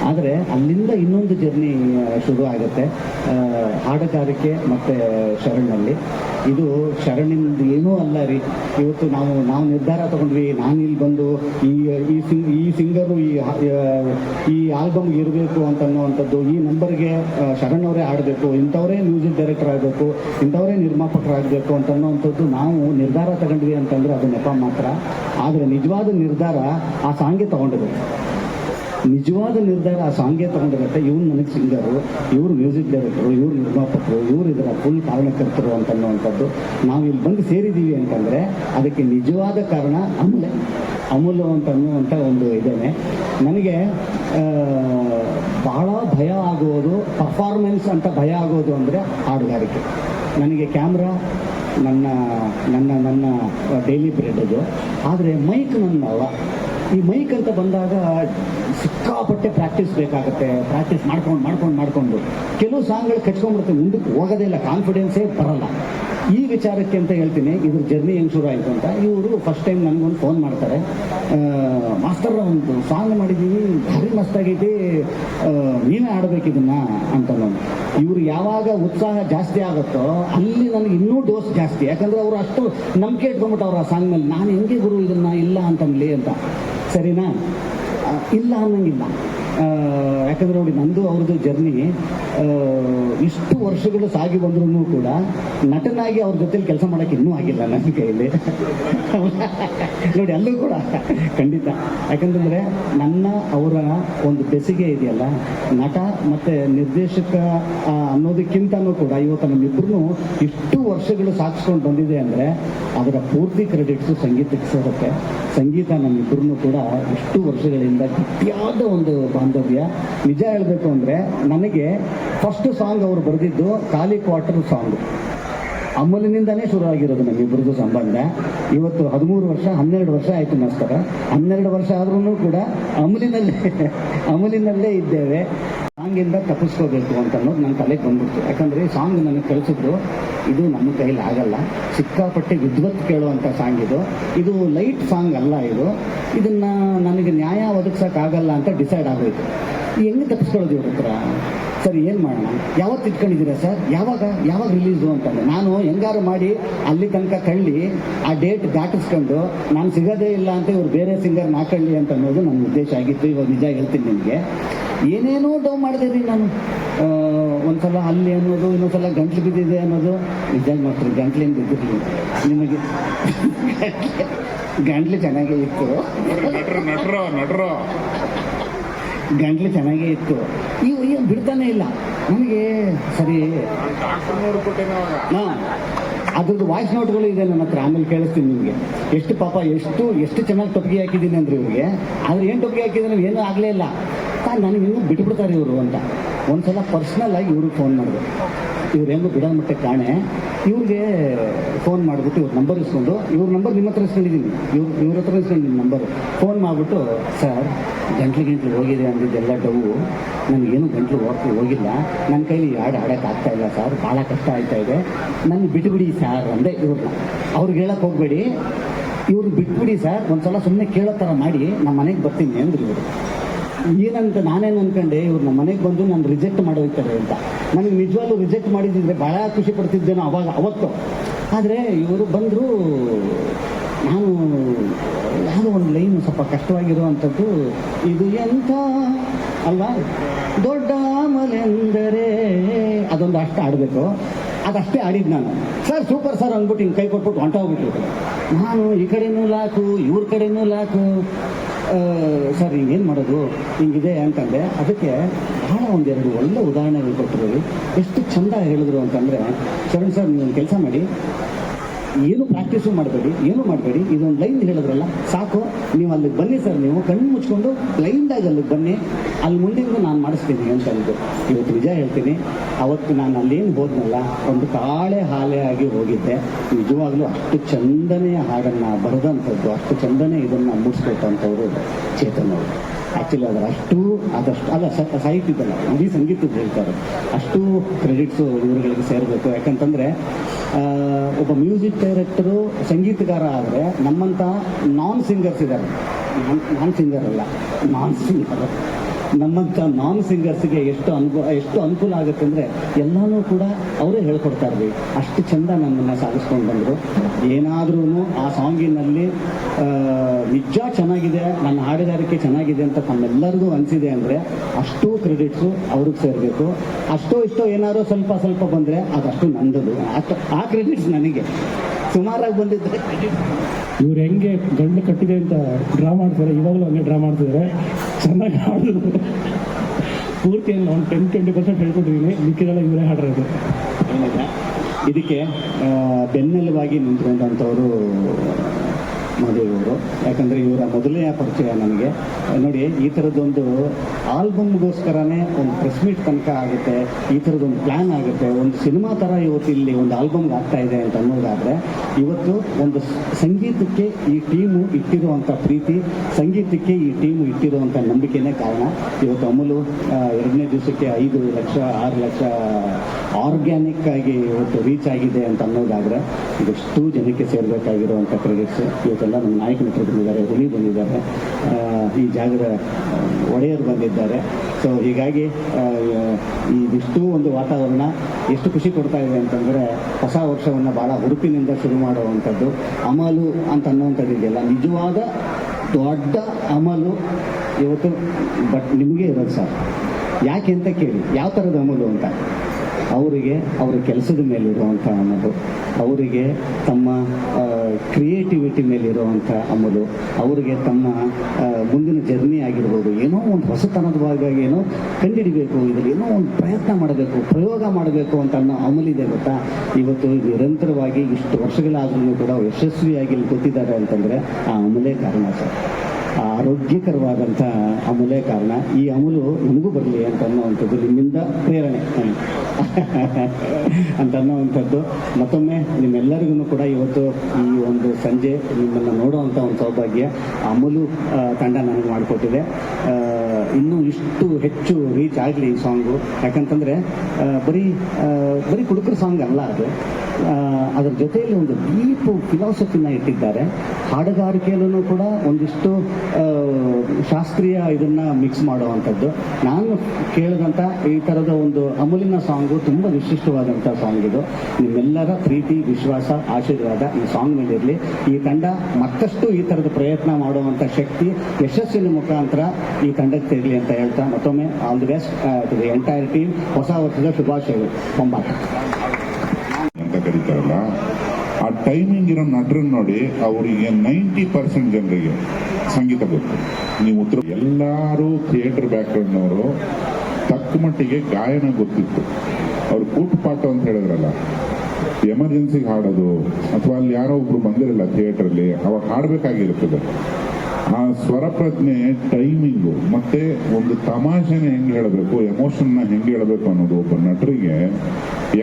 F: ಆದರೆ ಅಲ್ಲಿಂದ ಇನ್ನೊಂದು ಜರ್ನಿ ಶುರು ಆಗುತ್ತೆ. ಹಾಡುಗಾರಿಕೆ ಮತ್ತು ಶರಣಲ್ಲಿ. ಇದು ಶರಣಿಂದ ಏನೂ ಅಲ್ಲ ರೀ. ಇವತ್ತು ನಾವು ನಾವು ನಿರ್ಧಾರ ತಗೊಂಡ್ವಿ. ನಾನು ಇಲ್ಲಿ ಬಂದು ಈ ಈ ಸಿಂಗ್ ಈ ಸಿಂಗರು ಈ ಈ ಆಲ್ಬಮ್ ಇರಬೇಕು ಅಂತ ಅನ್ನುವಂಥದ್ದು, ಈ ನಂಬರ್ಗೆ ಶರಣ್ ಅವರೇ ಆಡಬೇಕು ಇಂಥವರೇ ಮ್ಯೂಸಿಕ್ ಡೈರೆಕ್ಟರ್ ಆಗಬೇಕು, ಇಂಥವರೇ ನಿರ್ಮಾಪಕರಾಗಬೇಕು ಅಂತ ಅನ್ನೋವಂಥದ್ದು ನಾವು ನಿರ್ಧಾರ ತಗೊಂಡ್ವಿ ಅಂತಂದ್ರೆ ಅದು ನೆಪ ಮಾತ್ರ. ಆದರೆ ನಿಜವಾದ ನಿರ್ಧಾರ ಆ ಸಾಂಗೆ ತಗೊಂಡಿರುತ್ತೆ ನಿಜವಾದ ನಿರ್ಧಾರ ಆ ಸಾಂಗೇ ತಗೊಂಡಿರುತ್ತೆ. ಇವ್ರು ನನಗೆ ಸಿಂಗರು, ಇವರು ಮ್ಯೂಸಿಕ್ ಡೈರೆಕ್ಟರು, ಇವ್ರು ನಿರ್ಮಾಪಕರು, ಇವ್ರು ಇದರ ಫುಲ್ ಕಾರಣಕರ್ತರು ಅಂತ ಅನ್ನುವಂಥದ್ದು ನಾವು ಇಲ್ಲಿ ಬಂದು ಸೇರಿದ್ದೀವಿ ಅಂತಂದರೆ ಅದಕ್ಕೆ ನಿಜವಾದ ಕಾರಣ ಅಮೂಲ್ಯ. ಅಮೂಲ್ಯ ಅಂತ ಅನ್ನುವಂಥ ಒಂದು ಇದೇನೆ. ನನಗೆ ಬಹಳ ಭಯ ಆಗುವುದು ಪರ್ಫಾರ್ಮೆನ್ಸ್ ಅಂತ ಭಯ ಆಗೋದು ಅಂದರೆ ಹಾಡುಗಾರಿಕೆ. ನನಗೆ ಕ್ಯಾಮ್ರಾ, ನನ್ನ ನನ್ನ ನನ್ನ ಡೈಲಿ ಬ್ರೆಡ್ ಅದು. ಆದರೆ ಮೈಕ್ ನನ್ನಲ್ಲ ಈ ಮೈಕ್ ಅಂತ ಬಂದಾಗ ಸಿಕ್ಕಾಪಟ್ಟೆ ಪ್ರಾಕ್ಟೀಸ್ ಬೇಕಾಗುತ್ತೆ. ಪ್ರಾಕ್ಟೀಸ್ ಮಾಡ್ಕೊಂಡು ಮಾಡ್ಕೊಂಡು ಮಾಡ್ಕೊಂಡು. ಕೆಲವು ಸಾಂಗ್ಗಳು ಕಚ್ಕೊಂಡ್ಬಿಡುತ್ತೆ ಮುಂದಕ್ಕೆ ಹೋಗೋದೇ ಇಲ್ಲ. ಕಾನ್ಫಿಡೆನ್ಸೇ ಬರಲ್ಲ. ಈ ವಿಚಾರಕ್ಕೆ ಅಂತ ಹೇಳ್ತೀನಿ. ಇದ್ರ ಜರ್ನಿ ಹೆಂಗೆ ಶುರು ಆಯಿತು ಅಂತ. ಇವರು ಫಸ್ಟ್ ಟೈಮ್ ನನಗೊಂದು ಫೋನ್ ಮಾಡ್ತಾರೆ. ಮಾಸ್ತರ್ ಒಂದು ಸಾಂಗ್ ಮಾಡಿದ್ದೀವಿ ಭಾರಿ ಮಸ್ತಾಗೈತಿ ನೀನೇ ಆಡಬೇಕಿದನ್ನ ಅಂತ ನಾನು ಇವರು ಯಾವಾಗ ಉತ್ಸಾಹ ಜಾಸ್ತಿ ಆಗುತ್ತೋ, ಅಲ್ಲಿ ನನಗೆ ಇನ್ನೂ ಡೋಸ್ ಜಾಸ್ತಿ. ಯಾಕಂದರೆ ಅವರು ಅಷ್ಟು ನಂಬಿಕೆ ಇಟ್ಕೊಂಡ್ಬಿಟ್ಟು ಅವ್ರು ಆ ಸಾಂಗ್ ಮೇಲೆ, ನಾನು ಹೆಂಗೆ ಗುರು ಇದನ್ನ ಇಲ್ಲ ಅಂತನ್ಲಿ ಅಂತ. ಸರಿನಾ? ಇಲ್ಲ ಅನ್ನಂಗಿಲ್ಲ ಆ, ಯಾಕಂದ್ರೆ ನೋಡಿ ನಂದು ಅವ್ರದ್ದು ಜರ್ನಿ ಇಷ್ಟು ವರ್ಷಗಳು ಸಾಗಿ ಬಂದ್ರೂ ಕೂಡ ನಟನಾಗಿ ಅವ್ರ ಜೊತೆಲಿ ಕೆಲಸ ಮಾಡಕ್ಕೆ ಇನ್ನೂ ಆಗಿಲ್ಲ ನನ್ನ ಕೈಯಲ್ಲಿ. ನೋಡಿ, ಅಲ್ಲೂ ಕೂಡ ಖಂಡಿತ. ಯಾಕಂತಂದ್ರೆ ನನ್ನ, ಅವರ ಒಂದು ಬೆಸಿಗೆ ಇದೆಯಲ್ಲ, ನಟ ಮತ್ತೆ ನಿರ್ದೇಶಕ ಅನ್ನೋದಕ್ಕಿಂತ ಅನ್ನೋದಕ್ಕಿಂತನೂ ಕೂಡ ಇವತ್ತು ನಮ್ಮಿಬ್ಬರು ಇಷ್ಟು ವರ್ಷಗಳು ಸಾಗಿಸ್ಕೊಂಡು ಬಂದಿದೆ ಅಂದರೆ ಅದರ ಪೂರ್ತಿ ಕ್ರೆಡಿಟ್ಸು ಸಂಗೀತಕ್ಕೆ ಸೇರುತ್ತೆ ಸಂಗೀತ ನಮ್ಮಿಬ್ರು ಕೂಡ ಇಷ್ಟು ವರ್ಷಗಳಿಂದ ಗಟ್ಟಿಯಾದ ಒಂದು ನಿಜ ಹೇಳಬೇಕು ಅಂದರೆ ನನಗೆ ಫಸ್ಟ್ ಸಾಂಗ್ ಅವರು ಬರೆದಿದ್ದು ಖಾಲಿ ಕ್ವಾರ್ಟರ್ ಸಾಂಗ್ ಅಮಲಿನಿಂದನೇ ಶುರು ಆಗಿರೋದು ನಮ್ಮಿಬ್ಬರದ್ದು ಸಂಬಂಧ. ಇವತ್ತು ಹದಿಮೂರು ವರ್ಷ, ಹನ್ನೆರಡು ವರ್ಷ ಆಯಿತು ನಮಸ್ಕಾರ ಹನ್ನೆರಡು ವರ್ಷ ಆದ್ರೂ ಕೂಡ ಅಮಲಿನಲ್ಲೇ ಅಮಲಿನಲ್ಲೇ ಇದ್ದೇವೆ. ಸಾಂಗಿಂದ ತಪ್ಪಿಸ್ಕೋಬೇಕು ಅಂತ ಅನ್ನೋದು ನನ್ನ ತಲೆಗೆ ಬಂದ್ಬಿಡ್ತು. ಯಾಕಂದರೆ ಸಾಂಗ್ ನನಗೆ ಕಳಿಸಿದ್ರು, ಇದು ನಮ್ಮ ಕೈಲಿ ಆಗಲ್ಲ. ಸಿಕ್ಕಾಪಟ್ಟೆ ವಿದ್ವತ್ ಕೇಳುವಂಥ ಸಾಂಗ್ ಇದು. ಇದು ಲೈಟ್ ಸಾಂಗ್ ಅಲ್ಲ ಇದು. ಇದನ್ನ ನನಗೆ ನ್ಯಾಯ ಒದಗಿಸೋಕ್ಕಾಗಲ್ಲ ಅಂತ ಡಿಸೈಡ್ ಆಗೋಯ್ತು. ಹೆಂಗೆ ತಪ್ಪಿಸ್ಕೊಳ್ಳೋದು ಇವ್ರ ಹತ್ರ? ಸರ್, ಏನು ಮಾಡೋಣ? ಯಾವತ್ತು ಇಟ್ಕೊಂಡಿದ್ದೀರಾ ಸರ್? ಯಾವಾಗ? ಯಾವಾಗ ರಿಲೀಸು ಅಂತಂದ್ರೆ? ನಾನು ಹೆಂಗಾರು ಮಾಡಿ ಅಲ್ಲಿ ತನಕ ಕಳ್ಳಿ ಆ ಡೇಟ್ ದಾಟಿಸ್ಕೊಂಡು, ನಾನು ಸಿಗೋದೇ ಇಲ್ಲ ಅಂತ ಇವ್ರು ಬೇರೆ ಸಿಂಗರ್ ಹಾಕೊಳ್ಳಿ ಅಂತ ಅನ್ನೋದು ನನ್ನ ಉದ್ದೇಶ ಆಗಿತ್ತು. ಇವಾಗ ನಿಜ ಹೇಳ್ತೀನಿ ನಿಮಗೆ. ಏನೇನೋ ಡೌ ಮಾಡಿದೆ ರೀ ನಾನು. ಒಂದ್ಸಲ ಅಲ್ಲಿ ಅನ್ನೋದು, ಇನ್ನೊಂದ್ಸಲ ಗಂಟ್ಲು ಬಿದ್ದಿದೆ ಅನ್ನೋದು. ನಿಜ ಮಾತ್ರ ಗಂಟ್ಲೇನು ಬಿದ್ದಿರಲಿ ನಿಮಗೆ ಗಂಟ್ಲು ಚೆನ್ನಾಗೇ ಇತ್ತು.
A: ನಟರು ನಟರು.
F: ಗಂಟ್ಲು ಚೆನ್ನಾಗೇ ಇತ್ತು. ಇವು ಏನು ಬಿಡ್ತಾನೆ ಇಲ್ಲ. ನನಗೆ ಸರಿ. ಹಾಂ. ಅದ್ರದ್ದು ವಾಯ್ಸ್ ನೋಟ್ಗಳು ಇದೆ ನನ್ನ ಹತ್ರ. ಆಮೇಲೆ ಕೇಳಿಸ್ತೀನಿ ನಿಮಗೆ. ಎಷ್ಟು ಪಾಪ, ಎಷ್ಟು ಎಷ್ಟು ಚೆನ್ನಾಗಿ ಟೊಪ್ಪಿಗೆ ಹಾಕಿದ್ದೀನಿ ಅಂದ್ರೆ ಇವ್ರಿಗೆ. ಆದ್ರೆ ಏನು ಟೊಪ್ಪಿಗೆ ಹಾಕಿದ್ರೆ ಏನೂ ಆಗಲೇ ಇಲ್ಲ. ನನಗೆ ಇನ್ನೂ ಬಿಟ್ಬಿಡ್ತಾರೆ ಇವರು ಅಂತ. ಒಂದ್ಸಲ ಪರ್ಸ್ನಲ್ ಆಗಿ ಇವ್ರಿಗೆ ಫೋನ್ ಮಾಡಿದೆ. ಇವ್ರು ಹೆಂಗೋ ಬಿಡೋ ಮಟ್ಟಕ್ಕೆ ಕಾಣೆ. ಇವ್ರಿಗೆ ಫೋನ್ ಮಾಡಿಬಿಟ್ಟು ಇವ್ರ ನಂಬರ್ ಇಸ್ಕೊಂಡು, ಇವ್ರ ನಂಬರ್ ನಿಮ್ಮ ಹತ್ರ ಇಸ್ಕೊಂಡಿದ್ದೀನಿ ಇವ್ರು, ಇವ್ರ ಹತ್ರ ಇಸ್ಕೊಂಡಿದ್ದೀನಿ ನಂಬರು ಫೋನ್ ಮಾಡಿಬಿಟ್ಟು, ಸರ್ ಗಂಟ್ಲು ಗಂಟ್ಲು ಹೋಗಿದೆ ಅಂದಿದ್ದೆಲ್ಲ ಡವು ನನಗೇನು ಗಂಟ್ಲು ಹೋಗಿ ಹೋಗಿಲ್ಲ. ನನ್ನ ಕೈಲಿ ಹಾಡು ಹಾಡೋಕೆ ಆಗ್ತಾ ಇಲ್ಲ ಸರ್. ಭಾಳ ಕಷ್ಟ ಆಯ್ತಾ ಇದೆ. ನನ್ನ ಬಿಟ್ಬಿಡಿ ಸರ್, ಅಂದೆ ಇವ್ರನ್ನ ಅವ್ರಿಗೆ ಹೇಳಕ್ಕೆ ಹೋಗಬೇಡಿ. ಇವ್ರು ಬಿಟ್ಬಿಡಿ ಸರ್. ಒಂದ್ಸಲ ಸುಮ್ಮನೆ ಕೇಳೋ ಥರ ಮಾಡಿ. ನಮ್ಮ ಮನೆಗೆ ಬರ್ತೀನಿ ಅಂದ್ರು ಇವರು. ಏನಂತ ನಾನೇನು ಅನ್ಕೊಂಡೆ, ಇವ್ರು ನಮ್ಮ ಮನೆಗೆ ಬಂದು ನಾನು ರಿಜೆಕ್ಟ್ ಮಾಡೋಯ್ತಾರೆ ಅಂತ. ನನಗೆ ನಿಜವಾಗ್ಲೂ ರಿಜೆಕ್ಟ್ ಮಾಡಿದ್ರೆ ಭಾಳ ಖುಷಿ ಪಡ್ತಿದ್ದೇನೋ ಅವಾಗ, ಅವತ್ತು. ಆದರೆ ಇವರು ಬಂದರು, ನಾನು ಯಾವುದೋ ಒಂದು ಲೈನ್ ಸ್ವಲ್ಪ ಕಷ್ಟವಾಗಿರುವಂಥದ್ದು ಇದು ಎಂಥ ಅಲ್ವಾ? ದೊಡ್ಡ ಮಲೆಂದರೆ ಅದೊಂದು ಅಷ್ಟು ಆಡಬೇಕು ಅದಷ್ಟೇ ಆಡಿದ್ದು ನಾನು. ಸರ್, ಸೂಪರ್ ಸರ್ ಅಂದ್ಬಿಟ್ಟು ಹಿಂಗೆ ಕೈ ಕೊಟ್ಬಿಟ್ಟು ಹೊಂಟೋಗ್ಬಿಟ್ಟು ನಾನು ಈ ಕಡೆನೂ ಲಾಕು, ಇವ್ರ ಕಡೆನೂ ಲಾಕು. ಸರ್ ಹಿಂಗೇನು ಮಾಡೋದು? ಹಿಂಗಿದೆ ಅಂತಂದೆ ಅದಕ್ಕೆ ಬಹಳ ಒಂದೆರಡು ಒಳ್ಳೆ ಉದಾಹರಣೆಗಳು ಕೊಟ್ಟರು ಎಷ್ಟು ಚಂದ ಹೇಳಿದ್ರು ಅಂತಂದರೆ, ಶರಣ್ ಸರ್ ನೀವು ಕೆಲಸ ಮಾಡಿ. ಏನು ಪ್ರಾಕ್ಟೀಸು ಮಾಡಬೇಡಿ, ಏನು ಮಾಡಬೇಡಿ, ಇದೊಂದು ಲೈನ್ ಹೇಳಿದ್ರಲ್ಲ, ಸಾಕು. ನೀವು ಅಲ್ಲಿಗೆ ಬನ್ನಿ ಸರ್, ನೀವು ಕಣ್ಣು ಮುಚ್ಕೊಂಡು ಲೈನ್ದಾಗಿ ಅಲ್ಲಿಗೆ ಬನ್ನಿ. ಅಲ್ಲಿ ಮುಂದಿಂದು ನಾನು ಮಾಡಿಸ್ತೀನಿ ಅಂತ ಹೇಳಿದ್ದು ಇವತ್ತು ನಿಜ ಹೇಳ್ತೀನಿ, ಅವತ್ತು ನಾನು ಅಲ್ಲೇನು ಹೋದ್ನಲ್ಲ, ಒಂದು ಕಾಳೆ ಹಾಲೆ ಆಗಿ ಹೋಗಿದ್ದೆ. ನಿಜವಾಗ್ಲೂ ಅಷ್ಟು ಚಂದನೆಯ ಹಾಡನ್ನು ಬರೆದಂಥದ್ದು, ಅಷ್ಟು ಚಂದನೆ ಇದನ್ನು ಮುಡಿಸ್ಕೊಟ್ಟಂಥವ್ರು ಚೇತನ್ ಅವರು. ಆ್ಯಕ್ಚುಲಿ ಅದರ ಅಷ್ಟು ಅದಷ್ಟು ಅಲ್ಲ ಸಾಹಿತ್ಯ ಸಾಹಿತ್ಯದಲ್ಲ ಇಡೀ ಸಂಗೀತದ ಹೇಳ್ತಾರೆ. ಅಷ್ಟು ಕ್ರೆಡಿಟ್ಸು ಇವರುಗಳಿಗೆ ಸೇರಬೇಕು. ಯಾಕಂತಂದರೆ ಒಬ್ಬ ಮ್ಯೂಸಿಕ್ ಡೈರೆಕ್ಟರು ಸಂಗೀತಗಾರ ಆದರೆ ನಮ್ಮಂಥ ನಾನ್ ಸಿಂಗರ್ಸ್ ಇದ್ದಾರೆ. ನಾನ್ ಸಿಂಗರ್ ಅಲ್ಲ. ನಾನ್ ಸಿಂಗರ್ ನಮ್ಮಂಥ ನಾನ್ ಸಿಂಗರ್ಸ್ಗೆ ಎಷ್ಟು ಅನುಭವ ಎಷ್ಟು ಅನುಕೂಲ ಆಗುತ್ತೆ ಅಂದರೆ ಎಲ್ಲನೂ ಕೂಡ ಅವರೇ ಹೇಳ್ಕೊಡ್ತಾ ಇರ್ಲಿ ಅಷ್ಟು ಚಂದ ನಮ್ಮನ್ನು ಸಾಗಿಸ್ಕೊಂಡು ಬಂದರು. ಏನಾದ್ರೂ ಆ ಸಾಂಗಿನಲ್ಲಿ ನಿಜ ಚೆನ್ನಾಗಿದೆ, ನನ್ನ ಹಾಡುಗಾರಿಕೆ ಚೆನ್ನಾಗಿದೆ ಅಂತ ತಮ್ಮೆಲ್ಲರಿಗೂ ಅನಿಸಿದೆ ಅಂದರೆ ಅಷ್ಟು ಕ್ರೆಡಿಟ್ಸು ಅವ್ರಿಗೆ ಸೇರಬೇಕು. ಅಷ್ಟೋ ಇಷ್ಟೋ ಏನಾದ್ರು ಸ್ವಲ್ಪ ಸ್ವಲ್ಪ ಬಂದರೆ ಅದಷ್ಟು ನಂದದು. ಅಷ್ಟು ಆ ಕ್ರೆಡಿಟ್ಸ್ ನನಗೆ. ಸುಮಾರಾಗಿ ಬಂದಿದ್ದೆ.
B: ಇವ್ರು ಹೆಂಗೆ ಗಂಡು ಕಟ್ಟಿದೆ ಅಂತ ಡ್ರಾ ಮಾಡ್ತಾರೆ ಇವಾಗಲೂ ಹಂಗೆ ಡ್ರಾ ಮಾಡ್ತಿದ್ದಾರೆ ಚೆನ್ನಾಗಿ ಹಾಡಿದ್ರು ಪೂರ್ತಿ ಏನು ಒಂದು ಟೆನ್ ಟ್ವೆಂಟಿ ಪರ್ಸೆಂಟ್ ಹೇಳ್ಕೊಟ್ಟಿದ್ದೀನಿ ಮಿಕ್ಕಿದೆಲ್ಲ ಇವರೇ ಹಾಡಿರೋದು
F: ಇದಕ್ಕೆ ಬೆನ್ನೆಲುವಾಗಿ ಬೆನ್ನೆಲುಬಾಗಿ ನಿಂತ್ಕೊಂಡಂಥವರು ಮದುವೆಯವರು ಯಾಕಂದರೆ ಇವರ ಮೊದಲನೇ ಪರಿಚಯ ನನಗೆ. ನೋಡಿ, ಈ ಥರದ್ದೊಂದು ಆಲ್ಬಮ್ಗೋಸ್ಕರನೇ ಒಂದು ಪ್ರೆಸ್ ಮೀಟ್ ತನಕ ಆಗುತ್ತೆ, ಈ ಥರದ್ದೊಂದು ಪ್ಲ್ಯಾನ್ ಆಗುತ್ತೆ. ಒಂದು ಸಿನಿಮಾ ಥರ ಇವತ್ತು ಇಲ್ಲಿ ಒಂದು ಆಲ್ಬಮ್ಗೆ ಆಗ್ತಾ ಇದೆ ಅಂತ ಅನ್ನೋದಾದರೆ, ಇವತ್ತು ಒಂದು ಸಂಗೀತಕ್ಕೆ ಈ ಟೀಮು ಇಟ್ಟಿರುವಂಥ ಪ್ರೀತಿ, ಸಂಗೀತಕ್ಕೆ ಈ ಟೀಮು ಇಟ್ಟಿರುವಂಥ ನಂಬಿಕೆನೇ ಕಾರಣ. ಇವತ್ತು ಅಮಲು ಎರಡನೇ ದಿವಸಕ್ಕೆ ಐದು ಲಕ್ಷ, ಆರು ಲಕ್ಷ ಆರ್ಗ್ಯಾನಿಕ್ ಆಗಿ ಇವತ್ತು ರೀಚ್ ಆಗಿದೆ ಅಂತ ಅನ್ನೋದಾದರೆ, ಇದೆಷ್ಟು ಜನಕ್ಕೆ ಸೇರಬೇಕಾಗಿರುವಂಥ ಕ್ರೆಡಿಟ್ಸ್ ಇವತ್ತೆಲ್ಲ ನಮ್ಮ ನಾಯಕನ ಬಂದಿದ್ದಾರೆ, ಹುಲಿ ಬಂದಿದ್ದಾರೆ ಈ ಜಾಗದ ಒಡೆಯರು ಬಂದಿದ್ದಾರೆ. ಸೊ ಹೀಗಾಗಿ ಇದಿಷ್ಟು ಒಂದು ವಾತಾವರಣ ಎಷ್ಟು ಖುಷಿ ಕೊಡ್ತಾ ಇದೆ ಅಂತಂದರೆ, ಹೊಸ ವರ್ಷವನ್ನು ಭಾಳ ಹುರುಪಿನಿಂದ ಶುರು ಮಾಡುವಂಥದ್ದು, ಅಮಲು ಅಂತ ಅನ್ನುವಂಥದ್ದು ಇದೆಯಲ್ಲ ನಿಜವಾದ ದೊಡ್ಡ ಅಮಲು ಇವತ್ತು, ಬಟ್ ನಿಮಗೆ ಇರೋದು ಸರ್. ಯಾಕೆ ಅಂತ ಕೇಳಿ, ಯಾವ ಥರದ ಅಮಲು ಅಂತ? ಅವರಿಗೆ, ಅವರ ಕೆಲಸದ ಮೇಲಿರುವಂಥ ಅಮಲು. ಅವರಿಗೆ ತಮ್ಮ ಕ್ರಿಯೇಟಿವಿಟಿ ಮೇಲೆ ಇರುವಂಥ ಅಮಲು, ಅವರಿಗೆ ತಮ್ಮ ಮುಂದಿನ ಜರ್ನಿ ಆಗಿರ್ಬೋದು, ಏನೋ ಒಂದು ಹೊಸತನದ ಭಾಗವಾಗಿ ಏನೋ ಕಂಡಿಡಿಬೇಕು ಇದರಲ್ಲಿ ಏನೋ ಒಂದು ಪ್ರಯತ್ನ ಮಾಡಬೇಕು, ಪ್ರಯೋಗ ಮಾಡಬೇಕು ಅಂತ ಅನ್ನೋ ಅಮಲಿದೆ ಗೊತ್ತಾ? ಇವತ್ತು ನಿರಂತರವಾಗಿ ಇಷ್ಟು ವರ್ಷಗಳಾದ್ರೂ ಕೂಡ ಯಶಸ್ವಿಯಾಗಿ ಇಲ್ಲಿ ಗೊತ್ತಿದ್ದಾರೆ ಅಂತಂದರೆ ಆ ಅಮಲೇ ಕಾರಣ ಸರ್. ಆರೋಗ್ಯಕರವಾದಂಥ ಅಮಲೇ ಕಾರಣ. ಈ ಅಮೂಲು ನಮಗೂ ಬರಲಿ ಅಂತ ಅನ್ನೋವಂಥದ್ದು ನಿಮ್ಮಿಂದ ಪ್ರೇರಣೆ. ಅಂತ ಅನ್ನೋವಂಥದ್ದು ಮತ್ತೊಮ್ಮೆ ನಿಮ್ಮೆಲ್ಲರಿಗೂ ಕೂಡ ಇವತ್ತು ಈ ಒಂದು ಸಂಜೆ ನಿಮ್ಮನ್ನು ನೋಡುವಂತ ಒಂದು ಸೌಭಾಗ್ಯ ಅಮೂಲು ತಂಡ ನನಗೆ ಮಾಡಿಕೊಟ್ಟಿದೆ. ಇನ್ನೂ ಇಷ್ಟು ಹೆಚ್ಚು ರೀಚ್ ಆಗಲಿ ಈ ಸಾಂಗು ಯಾಕಂತಂದರೆ ಬರೀ ಬರೀ ಕುಡುಕರ ಸಾಂಗ್ ಅಲ್ಲ ಅದು. ಅದರ ಜೊತೆಯಲ್ಲಿ ಒಂದು ಡೀಪ್ ಫಿಲಾಸಫಿನ ಇಟ್ಟಿದ್ದಾರೆ. ಹಾಡುಗಾರಿಕೆಯಲ್ಲೂ ಕೂಡ ಒಂದಿಷ್ಟು ಶಾಸ್ತ್ರೀಯ ಇದನ್ನ ಮಿಕ್ಸ್ ಮಾಡುವಂಥದ್ದು. ನಾನು ಕೇಳಿದಂಥ ಈ ಥರದ ಒಂದು ಅಮೂಲಿನ ಸಾಂಗು ತುಂಬ ವಿಶಿಷ್ಟವಾದಂಥ ಸಾಂಗ್ ಇದು ನಿಮ್ಮೆಲ್ಲರ ಪ್ರೀತಿ, ವಿಶ್ವಾಸ, ಆಶೀರ್ವಾದ ಈ ಸಾಂಗ್ ಮೇಲಿರಲಿ. ಈ ತಂಡ ಮತ್ತಷ್ಟು ಈ ಥರದ ಪ್ರಯತ್ನ ಮಾಡುವಂಥ ಶಕ್ತಿ ಯಶಸ್ಸಿನ ಮುಖಾಂತರ ಈ ತಂಡಕ್ಕೆ ತೆರಲಿ ಅಂತ ಹೇಳ್ತಾ ಮತ್ತೊಮ್ಮೆ all the best to the entire team ಹೊಸ ವರ್ಷದ ಶುಭಾಶಯಗಳು.
A: ಕರೀತಾರಲ್ಲ ಆ ಟೈಮಿಂಗ್ ಇರೋ ನಟರನ್ನು ನೋಡಿ ಅವರಿಗೆ ನೈಂಟಿ ಪರ್ಸೆಂಟ್ ಜನರಿಗೆ ಸಂಗೀತ ಗೊತ್ತು ನೀವು ಉತ್ತರ ಎಲ್ಲರೂ ಥಿಯೇಟರ್ ಬ್ಯಾಕ್ಗ್ರೌಂಡ್ನವರು ತಕ್ಕ ಮಟ್ಟಿಗೆ ಗಾಯನ ಗೊತ್ತಿತ್ತು. ಅವ್ರು ಕೂಟಪಾಠ ಅಂತ ಹೇಳಿದ್ರಲ್ಲ ಎಮರ್ಜೆನ್ಸಿಗೆ ಹಾಡೋದು ಅಥವಾ ಅಲ್ಲಿ ಯಾರೋ ಒಬ್ರು ಬಂದಿರಲ್ಲ ಥಿಯೇಟ್ರಲ್ಲಿ ಅವಾಗ ಹಾಡಬೇಕಾಗಿರ್ತದೆ ಆ ಸ್ವರ ಪ್ರಜ್ಞೆ ಟೈಮಿಂಗು ಮತ್ತೆ ಒಂದು ತಮಾಷೆನ ಹೆಂಗೆ ಹೇಳಬೇಕು ಎಮೋಷನ್ನ ಹೆಂಗೆ ಹೇಳಬೇಕು ಅನ್ನೋದು ಒಬ್ಬ ನಟರಿಗೆ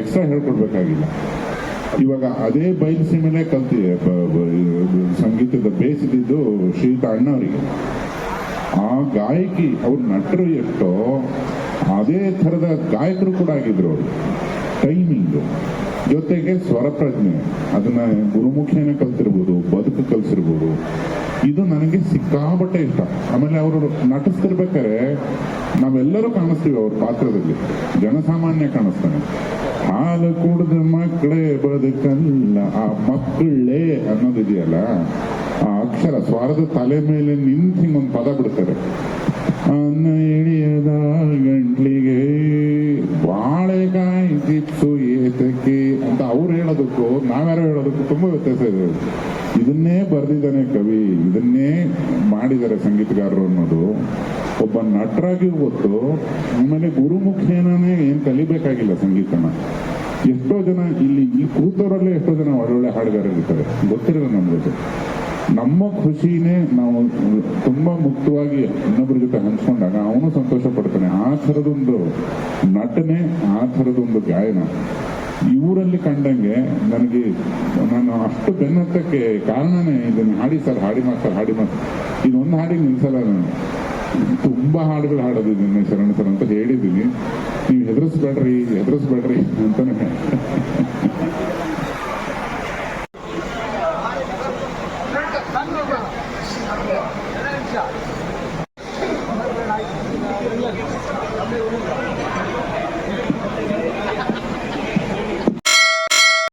A: ಎಕ್ಸ್ಟ್ರಾ ಹೇಳ್ಕೊಡ್ಬೇಕಾಗಿಲ್ಲ. ಇವಾಗ ಅದೇ ಬಯಲುಸೀಮೆಲೆ ಕಲ್ತಿ ಕಲ್ತಿದೆ. ಸಂಗೀತದ ಬೇಸಿದ್ದು ಶ್ರೀಯುತ ಅಣ್ಣವರಿಗೆ. ಆ ಗಾಯಕಿ, ಅವ್ರ ನಟರು ಎಷ್ಟೋ, ಅದೇ ಥರದ ಗಾಯಕರು ಕೂಡ ಆಗಿದ್ರು ಅವರು. ಟೈಮಿಂಗ್ ಜೊತೆಗೆ ಸ್ವರ ಪ್ರಜ್ಞೆ ಅದನ್ನ ಗುರುಮುಖಿಯನ್ನ ಕಲ್ತಿರ್ಬೋದು, ಬದುಕು ಕಲ್ಸಿರ್ಬೋದು. ಇದು ನನಗೆ ಸಿಕ್ಕಾಬಟ್ಟೆ ಇಷ್ಟ. ಆಮೇಲೆ ಅವರು ನಟಿಸ್ತಿರ್ಬೇಕಾದ್ರೆ ನಾವೆಲ್ಲರೂ ಕಾಣಿಸ್ತೀವಿ ಅವ್ರ ಪಾತ್ರದಲ್ಲಿ. ಜನಸಾಮಾನ್ಯ ಕಾಣಿಸ್ತಾನೆ. ಹಾಲು ಕುಡಿದ ಮಕ್ಕಳೇ ಬದುಕಲ್ಲ, ಆ ಮಕ್ಕಳೇ ಅನ್ನೋದಿದೆಯಲ್ಲ ಆ ಅಕ್ಷರ ಸ್ವರದ ತಲೆ ಮೇಲೆ ನಿಂತು ಹಿಂಗೊಂದು ಪದ ಬಿಡ್ತಾರೆ. ಅನ್ನ ಇಳಿಯದ ಗಂಟ್ಲಿಗೆ ಏತಕ್ಕೆ ಅಂತ ಅವ್ರು ಹೇಳೋದಕ್ಕೂ ನಾವ್ಯಾರು ಹೇಳೋದಕ್ಕೂ ತುಂಬಾ ವ್ಯತ್ಯಾಸ ಇದೆ. ಇದನ್ನೇ ಬರೆದಿದ್ದಾನೆ ಕವಿ. ಇದನ್ನೇ ಮಾಡಿದ್ದಾರೆ ಸಂಗೀತಗಾರರು ಅನ್ನೋದು. ಒಬ್ಬ ನಟರಾಗಿ ಗೊತ್ತು. ಆಮೇಲೆ ಗುರುಮುಖೇನೇ ಏನ್ ಕಲಿಬೇಕಾಗಿಲ್ಲ ಸಂಗೀತನ. ಎಷ್ಟೋ ಜನ ಇಲ್ಲಿ ಈ ಕೂತವರಲ್ಲೇ ಎಷ್ಟೋ ಜನ ಒಳ್ಳೊಳ್ಳೆ ಹಾಡುಗಾರರಿರ್ತಾರೆ ಗೊತ್ತಿರಲ್ಲ ನಮ್ಗೆ ನಮ್ಮ ಖುಷಿನೇ ನಾವು ತುಂಬಾ ಮುಕ್ತವಾಗಿ ಇನ್ನೊಬ್ಬರ ಜೊತೆ ಹಂಚ್ಕೊಂಡಾಗ ಅವನು ಸಂತೋಷ ಪಡ್ತಾನೆ. ಆ ಥರದೊಂದು ನಟನೆ, ಆ ಥರದೊಂದು ಗಾಯನ. ಇವರಲ್ಲಿ ಕಂಡಂಗೆ ನನಗೆ ನಾನು ಅಷ್ಟು ಬೆನ್ನತ್ತಕ್ಕೆ ಕಾರಣನೇ ಇದನ್ನು ಹಾಡಿ ಸರ್ ಹಾಡಿ ಸರ್ ಹಾಡಿ ಮಾ ಇದೊಂದು ಹಾಡಿಗೆ ನಿಲ್ಸಲ್ಲ ನಾನು. ತುಂಬಾ ಹಾಡುಗಳು ಹಾಡೋದಿದ್ದೀನಿ ಶರಣ ಸರ್ ಅಂತ ಹೇಳಿದ್ದೀನಿ. ನೀವು ಹೆದರಿಸ್ಬೇಡ್ರಿ ಹೆದರಿಸ್ಬೇಡ್ರಿ ಅಂತಾನೆ.